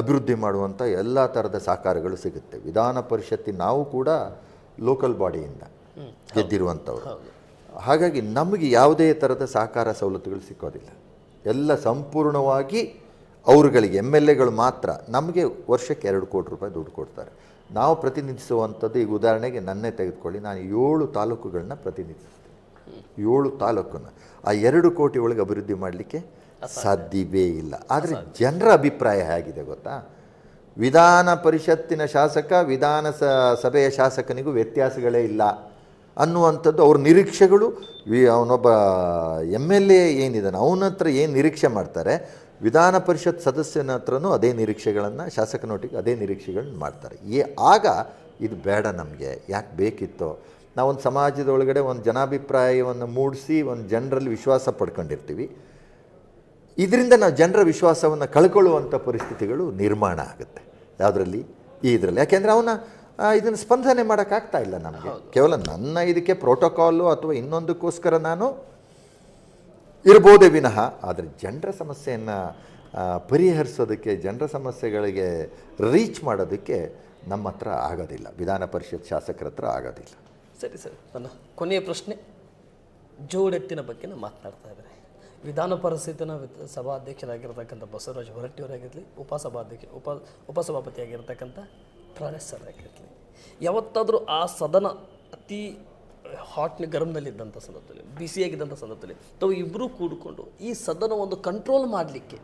B: ಅಭಿವೃದ್ಧಿ ಮಾಡುವಂಥ ಎಲ್ಲ ಥರದ ಸಹಕಾರಗಳು ಸಿಗುತ್ತೆ. ವಿಧಾನ ಪರಿಷತ್ತಿ ನಾವು ಕೂಡ ಲೋಕಲ್ ಬಾಡಿಯಿಂದ ಗೆದ್ದಿರುವಂಥವ್ರು ಹಾಗಾಗಿ ನಮಗೆ ಯಾವುದೇ ಥರದ ಸಹಕಾರ ಸವಲತ್ತುಗಳು ಸಿಕ್ಕೋದಿಲ್ಲ. ಎಲ್ಲ ಸಂಪೂರ್ಣವಾಗಿ ಅವರುಗಳಿಗೆ ಎಂ ಎಲ್ ಎಗಳು ಮಾತ್ರ ನಮಗೆ ವರ್ಷಕ್ಕೆ ಎರಡು ಕೋಟಿ ರೂಪಾಯಿ ದುಡ್ಡು ಕೊಡ್ತಾರೆ. ನಾವು ಪ್ರತಿನಿಧಿಸುವಂಥದ್ದು ಈಗ ಉದಾಹರಣೆಗೆ ನನ್ನೇ ತೆಗೆದುಕೊಳ್ಳಿ ನಾನು ಏಳು ತಾಲೂಕುಗಳನ್ನ ಪ್ರತಿನಿಧಿಸ್ತೀನಿ ಏಳು ತಾಲೂಕನ್ನು. ಆ ಎರಡು ಕೋಟಿ ಒಳಗೆ ಅಭಿವೃದ್ಧಿ ಮಾಡಲಿಕ್ಕೆ ಸಾಧ್ಯವೇ ಇಲ್ಲ. ಆದರೆ ಜನರ ಅಭಿಪ್ರಾಯ ಹೇಗಿದೆ ಗೊತ್ತಾ? ವಿಧಾನ ಪರಿಷತ್ತಿನ ಶಾಸಕ ವಿಧಾನ ಸ ಸಭೆಯ ಶಾಸಕನಿಗೂ ವ್ಯತ್ಯಾಸಗಳೇ ಇಲ್ಲ ಅನ್ನುವಂಥದ್ದು ಅವ್ರ ನಿರೀಕ್ಷೆಗಳು. ವಿ ಅವನೊಬ್ಬ ಎಂ ಎಲ್ ಎ ಏನಿದ್ದಾನೆ ಅವನ ಹತ್ರ ಏನು ನಿರೀಕ್ಷೆ ಮಾಡ್ತಾರೆ ವಿಧಾನ ಪರಿಷತ್ ಸದಸ್ಯನ ಹತ್ರನೂ ಅದೇ ನಿರೀಕ್ಷೆಗಳನ್ನು ಶಾಸಕನೊಟ್ಟಿಗೆ ಅದೇ ನಿರೀಕ್ಷೆಗಳನ್ನ ಮಾಡ್ತಾರೆ. ಏ ಆಗ ಇದು ಬೇಡ ನಮಗೆ ಯಾಕೆ ಬೇಕಿತ್ತು? ನಾವೊಂದು ಸಮಾಜದೊಳಗಡೆ ಒಂದು ಜನಾಭಿಪ್ರಾಯವನ್ನು ಮೂಡಿಸಿ ಒಂದು ಜನರಲ್ಲಿ ವಿಶ್ವಾಸ ಪಡ್ಕೊಂಡಿರ್ತೀವಿ. ಇದರಿಂದ ನಾವು ಜನರ ವಿಶ್ವಾಸವನ್ನು ಕಳ್ಕೊಳ್ಳುವಂಥ ಪರಿಸ್ಥಿತಿಗಳು ನಿರ್ಮಾಣ ಆಗುತ್ತೆ. ಯಾವುದರಲ್ಲಿ? ಈ ಇದರಲ್ಲಿ. ಯಾಕೆಂದರೆ ಅವನ ಇದನ್ನು ಸ್ಪಂದನೆ ಮಾಡೋಕ್ಕಾಗ್ತಾ ಇಲ್ಲ ನಮಗೆ. ಕೇವಲ ನನ್ನ ಇದಕ್ಕೆ ಪ್ರೋಟೋಕಾಲು ಅಥವಾ ಇನ್ನೊಂದಕ್ಕೋಸ್ಕರ ನಾನು ಇರ್ಬೋದೇ ವಿನಃ ಆದರೆ ಜನರ ಸಮಸ್ಯೆಯನ್ನು ಪರಿಹರಿಸೋದಕ್ಕೆ ಜನರ ಸಮಸ್ಯೆಗಳಿಗೆ ರೀಚ್ ಮಾಡೋದಕ್ಕೆ ನಮ್ಮ ಹತ್ರ ಆಗೋದಿಲ್ಲ. ವಿಧಾನ ಪರಿಷತ್ ಶಾಸಕರ ಹತ್ರ ಆಗೋದಿಲ್ಲ.
A: ಸರಿ ಸರ್ ನನ್ನ ಕೊನೆಯ ಪ್ರಶ್ನೆ ಜೋಡೆತ್ತಿನ ಬಗ್ಗೆ ನಾವು ಮಾತನಾಡ್ತಾ ಇದ್ದಾರೆ ವಿಧಾನ ಪರಿಸ್ಥಿತಿನ ಸಭಾಧ್ಯಕ್ಷರಾಗಿರ್ತಕ್ಕಂಥ ಬಸವರಾಜ ಹೊರಟ್ಟಿಯವರಾಗಿರಲಿ, ಉಪಸಭಾಧ್ಯಕ್ಷ, ಉಪ, ಉಪಸಭಾಪತಿಯಾಗಿರ್ತಕ್ಕಂಥ ಪ್ರಾಣೇಶ್ ಆಗಿರಲಿ ಯಾವತ್ತಾದರೂ ಆ ಸದನ ಅತಿ ಹಾಟ್ನ ಗರಮ್ನಲ್ಲಿದ್ದಂಥ ಸಂದರ್ಭದಲ್ಲಿ ಬಿಸಿಯಾಗಿದ್ದಂಥ ಸಂದರ್ಭದಲ್ಲಿ, ತಾವು ಇಬ್ಬರೂ ಕೂಡಿಕೊಂಡು ಈ ಸದನ ಒಂದು ಕಂಟ್ರೋಲ್ ಮಾಡಲಿಕ್ಕೆ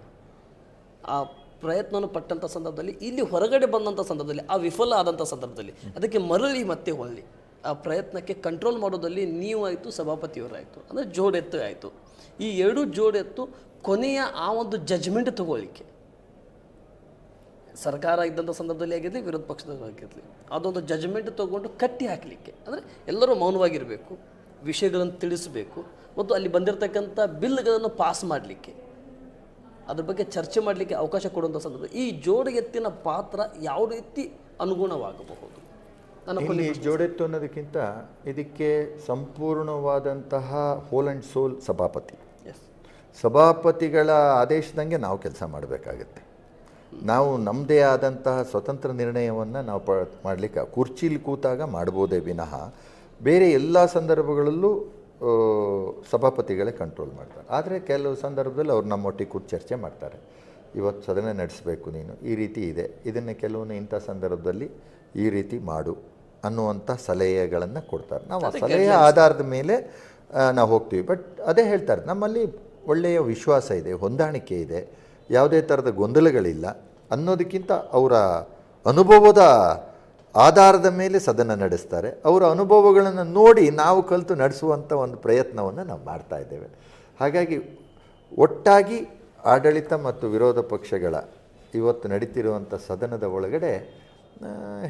A: ಆ ಪ್ರಯತ್ನವನ್ನು ಪಟ್ಟಂಥ ಸಂದರ್ಭದಲ್ಲಿ, ಇಲ್ಲಿ ಹೊರಗಡೆ ಬಂದಂಥ ಸಂದರ್ಭದಲ್ಲಿ, ಆ ವಿಫಲ ಆದಂಥ ಸಂದರ್ಭದಲ್ಲಿ, ಅದಕ್ಕೆ ಮರಳಿ ಮತ್ತೆ ಹೊಳ್ಳಿ ಆ ಪ್ರಯತ್ನಕ್ಕೆ ಕಂಟ್ರೋಲ್ ಮಾಡೋದಲ್ಲಿ ನೀವು ಆಯಿತು ಸಭಾಪತಿಯವರಾಯಿತು, ಅಂದರೆ ಜೋಡೆತ್ತು ಆಯಿತು. ಈ ಎರಡು ಜೋಡೆತ್ತು ಕೊನೆಯ ಆ ಒಂದು ಜಜ್ಮೆಂಟ್ ತಗೊಳ್ಳಿಕ್ಕೆ. ಸರ್ಕಾರ ಇದ್ದಂಥ ಸಂದರ್ಭದಲ್ಲಿ ಆಗಿರಲಿ ವಿರೋಧ ಪಕ್ಷದವರಾಗಿರಲಿ ಅದೊಂದು ಜಜ್ಮೆಂಟ್ ತಗೊಂಡು ಕಟ್ಟಿ ಹಾಕಲಿಕ್ಕೆ. ಅಂದರೆ ಎಲ್ಲರೂ ಮೌನವಾಗಿರಬೇಕು ವಿಷಯಗಳನ್ನು ತಿಳಿಸಬೇಕು ಮತ್ತು ಅಲ್ಲಿ ಬಂದಿರತಕ್ಕಂಥ ಬಿಲ್ಗಳನ್ನು ಪಾಸ್ ಮಾಡಲಿಕ್ಕೆ. ಅದ್ರ ಬಗ್ಗೆ ಚರ್ಚೆ ಮಾಡಲಿಕ್ಕೆ ಅವಕಾಶ ಕೊಡುವಂಥ ಸಂದರ್ಭ. ಈ ಜೋಡು ಎತ್ತಿನ ಪಾತ್ರ ಯಾವ ರೀತಿ ಅನುಗುಣವಾಗಬಹುದು? ನನ್ನ
B: ಇಲ್ಲಿ ಜೋಡೆತ್ತು ಅನ್ನೋದಕ್ಕಿಂತ ಇದಕ್ಕೆ ಸಂಪೂರ್ಣವಾದಂತಹ ಹೋಲ್ ಆ್ಯಂಡ್ ಸೋಲ್ ಸಭಾಪತಿ. ಸಭಾಪತಿಗಳ ಆದೇಶದಂಗೆ ನಾವು ಕೆಲಸ ಮಾಡಬೇಕಾಗತ್ತೆ. ನಾವು ನಮ್ಮದೇ ಆದಂತಹ ಸ್ವತಂತ್ರ ನಿರ್ಣಯವನ್ನು ನಾವು ಪ ಮಾಡಲಿಕ್ಕೆ ಕುರ್ಚಿಲಿ ಕೂತಾಗ ಮಾಡ್ಬೋದೇ ವಿನಃ ಬೇರೆ ಎಲ್ಲ ಸಂದರ್ಭಗಳಲ್ಲೂ ಸಭಾಪತಿಗಳೇ ಕಂಟ್ರೋಲ್ ಮಾಡ್ತಾರೆ. ಆದರೆ ಕೆಲವು ಸಂದರ್ಭದಲ್ಲಿ ಅವ್ರು ನಮ್ಮೊಟ್ಟಿಗೆ ಕೂತು ಚರ್ಚೆ ಮಾಡ್ತಾರೆ. ಇವತ್ತು ಸದನ ನಡೆಸಬೇಕು ನೀನು ಈ ರೀತಿ ಇದೆ. ಇದನ್ನು ಕೆಲವೊಂದು ಇಂಥ ಸಂದರ್ಭದಲ್ಲಿ ಈ ರೀತಿ ಮಾಡು ಅನ್ನುವಂಥ ಸಲಹೆಗಳನ್ನು ಕೊಡ್ತಾರೆ. ನಾವು ಆ ಸಲಹೆಯ ಆಧಾರದ ಮೇಲೆ ನಾವು ಹೋಗ್ತೀವಿ. ಬಟ್ ಅದೇ ಹೇಳ್ತಾರೆ ನಮ್ಮಲ್ಲಿ ಒಳ್ಳೆಯ ವಿಶ್ವಾಸ ಇದೆ, ಹೊಂದಾಣಿಕೆ ಇದೆ, ಯಾವುದೇ ಥರದ ಗೊಂದಲಗಳಿಲ್ಲ ಅನ್ನೋದಕ್ಕಿಂತ ಅವರ ಅನುಭವದ ಆಧಾರದ ಮೇಲೆ ಸದನ ನಡೆಸ್ತಾರೆ. ಅವರ ಅನುಭವಗಳನ್ನು ನೋಡಿ ನಾವು ಕಲಿತು ನಡೆಸುವಂಥ ಒಂದು ಪ್ರಯತ್ನವನ್ನು ನಾವು ಮಾಡ್ತಾ ಇದ್ದೇವೆ. ಹಾಗಾಗಿ ಒಟ್ಟಾಗಿ ಆಡಳಿತ ಮತ್ತು ವಿರೋಧ ಪಕ್ಷಗಳ ಇವತ್ತು ನಡೀತಿರುವಂಥ ಸದನದ ಒಳಗಡೆ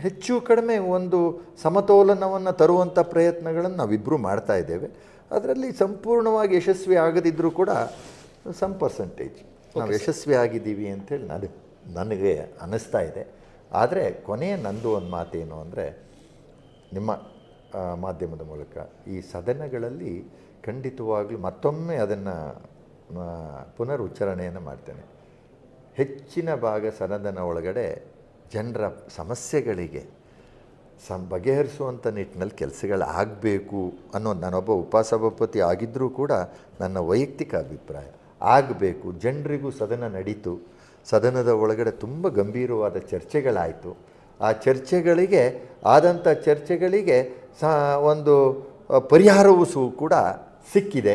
B: ಹೆಚ್ಚು ಕಡಿಮೆ ಒಂದು ಸಮತೋಲನವನ್ನು ತರುವಂಥ ಪ್ರಯತ್ನಗಳನ್ನು ನಾವಿಬ್ಬರೂ ಮಾಡ್ತಾ ಇದ್ದೇವೆ. ಅದರಲ್ಲಿ ಸಂಪೂರ್ಣವಾಗಿ ಯಶಸ್ವಿ ಆಗದಿದ್ದರೂ ಕೂಡ ಸಮ್ ಪರ್ಸೆಂಟೇಜ್ ನಾವು ಯಶಸ್ವಿ ಆಗಿದ್ದೀವಿ ಅಂಥೇಳಿ ನಾನು ನನಗೆ ಅನ್ನಿಸ್ತಾ ಇದೆ. ಆದರೆ ಕೊನೆಯ ನಂದು ಒಂದು ಮಾತೇನು ಅಂದರೆ ನಿಮ್ಮ ಮಾಧ್ಯಮದ ಮೂಲಕ ಈ ಸದನಗಳಲ್ಲಿ ಖಂಡಿತವಾಗ್ಲೂ ಮತ್ತೊಮ್ಮೆ ಅದನ್ನು ಪುನರ್ ಉಚ್ಚಾರಣೆಯನ್ನು ಮಾಡ್ತೇನೆ. ಹೆಚ್ಚಿನ ಭಾಗ ಸದನದ ಒಳಗಡೆ ಜನರ ಸಮಸ್ಯೆಗಳಿಗೆ ಸಂ ಬಗೆಹರಿಸುವಂಥ ನಿಟ್ಟಿನಲ್ಲಿ ಕೆಲಸಗಳಾಗಬೇಕು ಅನ್ನೋ ನಾನೊಬ್ಬ ಉಪಸಭಾಪತಿ ಆಗಿದ್ದರೂ ಕೂಡ ನನ್ನ ವೈಯಕ್ತಿಕ ಅಭಿಪ್ರಾಯ. ಆಗಬೇಕು, ಜನರಿಗೂ ಸದನ ನಡೀತು. ಸದನದ ಒಳಗಡೆ ತುಂಬ ಗಂಭೀರವಾದ ಚರ್ಚೆಗಳಾಯಿತು. ಆ ಚರ್ಚೆಗಳಿಗೆ ಆದಂಥ ಚರ್ಚೆಗಳಿಗೆ ಸ, ಒಂದು ಪರಿಹಾರವೂ ಸು, ಕೂಡ ಸಿಕ್ಕಿದೆ.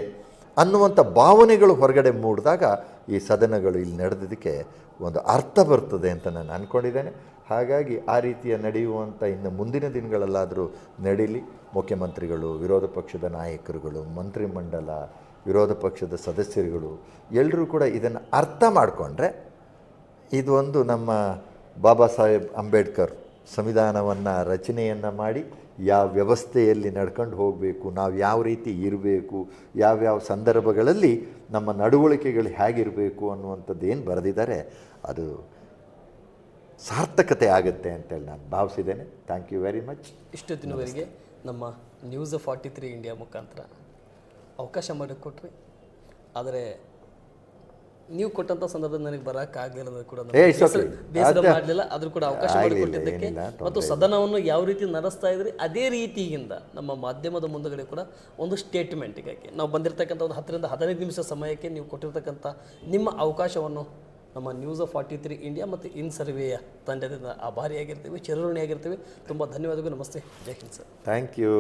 B: ಅನ್ನುವಂಥ ಭಾವನೆಗಳು ಹೊರಗಡೆ ಮೂಡಿದಾಗ ಈ ಸದನಗಳು ಇಲ್ಲಿ ನಡೆದಿದ್ದಕ್ಕೆ ಒಂದು ಅರ್ಥ ಬರ್ತದೆ ಅಂತ ನಾನು ಅಂದ್ಕೊಂಡಿದ್ದೇನೆ ಹಾಗಾಗಿ ಆ ರೀತಿಯ ನಡೆಯುವಂಥ ಇನ್ನು ಮುಂದಿನ ದಿನಗಳಲ್ಲಾದರೂ ನಡೀಲಿ. ಮುಖ್ಯಮಂತ್ರಿಗಳು, ವಿರೋಧ ಪಕ್ಷದ ನಾಯಕರುಗಳು, ಮಂತ್ರಿಮಂಡಲ, ವಿರೋಧ ಪಕ್ಷದ ಸದಸ್ಯರುಗಳು ಎಲ್ಲರೂ ಕೂಡ ಇದನ್ನು ಅರ್ಥ ಮಾಡಿಕೊಂಡ್ರೆ ಇದೊಂದು ನಮ್ಮ ಬಾಬಾ ಸಾಹೇಬ್ ಅಂಬೇಡ್ಕರ್ ಸಂವಿಧಾನವನ್ನು ರಚನೆಯನ್ನು ಮಾಡಿ ಯಾವ ವ್ಯವಸ್ಥೆಯಲ್ಲಿ ನಡ್ಕೊಂಡು ಹೋಗಬೇಕು, ನಾವು ಯಾವ ರೀತಿ ಇರಬೇಕು ಯಾವ್ಯಾವ ಸಂದರ್ಭಗಳಲ್ಲಿ ನಮ್ಮ ನಡವಳಿಕೆಗಳು ಹೇಗಿರಬೇಕು ಅನ್ನುವಂಥದ್ದು ಏನು ಬರೆದಿದ್ದಾರೆ, ಅದು ಸಾರ್ಥಕತೆ ಆಗುತ್ತೆ ಅಂತೇಳಿ ನಾನು ಭಾವಿಸಿದ್ದೇನೆ. ಥ್ಯಾಂಕ್ ಯು ವೆರಿ ಮಚ್
A: ಇಷ್ಟೊತ್ತಿನವರೆಗೆ ನಮ್ಮ ನ್ಯೂಸ್ ಫಾರ್ಟಿ ತ್ರೀ ಇಂಡಿಯಾ ಮುಖಾಂತರ ಅವಕಾಶ ಮಾಡಿಕೊಟ್ರಿ ಆದರೆ ನೀವು ಕೊಟ್ಟಂತ ಸಂದರ್ಭದಲ್ಲಿ ನನಗೆ ಬರೋಕ್ಕಾಗಲಿಲ್ಲ ಕೂಡ ನನಗೆ
B: ಏ,
A: ಬೇಸರ- ಮಾಡಲಿಲ್ಲ. ಆದ್ರೂ ಕೂಡ ಅವಕಾಶ ಮಾಡಿಕೊಟ್ಟಿದ್ದಕ್ಕೆ ಮತ್ತು ಸದನವನ್ನು ಯಾವ ರೀತಿ ನಡೆಸ್ತಾ ಇದ್ರಿ ಅದೇ ರೀತಿಯಿಂದ ನಮ್ಮ ಮಾಧ್ಯಮದ ಮುಂದಗಡೆ ಕೂಡ ಒಂದು ಸ್ಟೇಟ್ಮೆಂಟಿಗಾಗಿ ನಾವು ಬಂದಿರತಕ್ಕಂಥ ಒಂದು ಹತ್ತರಿಂದ ಹದಿನೈದು ನಿಮಿಷ ಸಮಯಕ್ಕೆ ನೀವು ಕೊಟ್ಟಿರ್ತಕ್ಕಂಥ ನಿಮ್ಮ ಅವಕಾಶವನ್ನು ನಮ್ಮ news of forty three India ಮತ್ತು ಇನ್ ಸರ್ವೆಯ ತಂಡದಿಂದ ಆಭಾರಿಯಾಗಿರ್ತೀವಿ, ಚಿರಋಣಿಯಾಗಿರ್ತೀವಿ. ತುಂಬ ಧನ್ಯವಾದಗಳು. ನಮಸ್ತೆ. ಜೈ ಹಿಂದ್ ಸರ್.
B: Thank you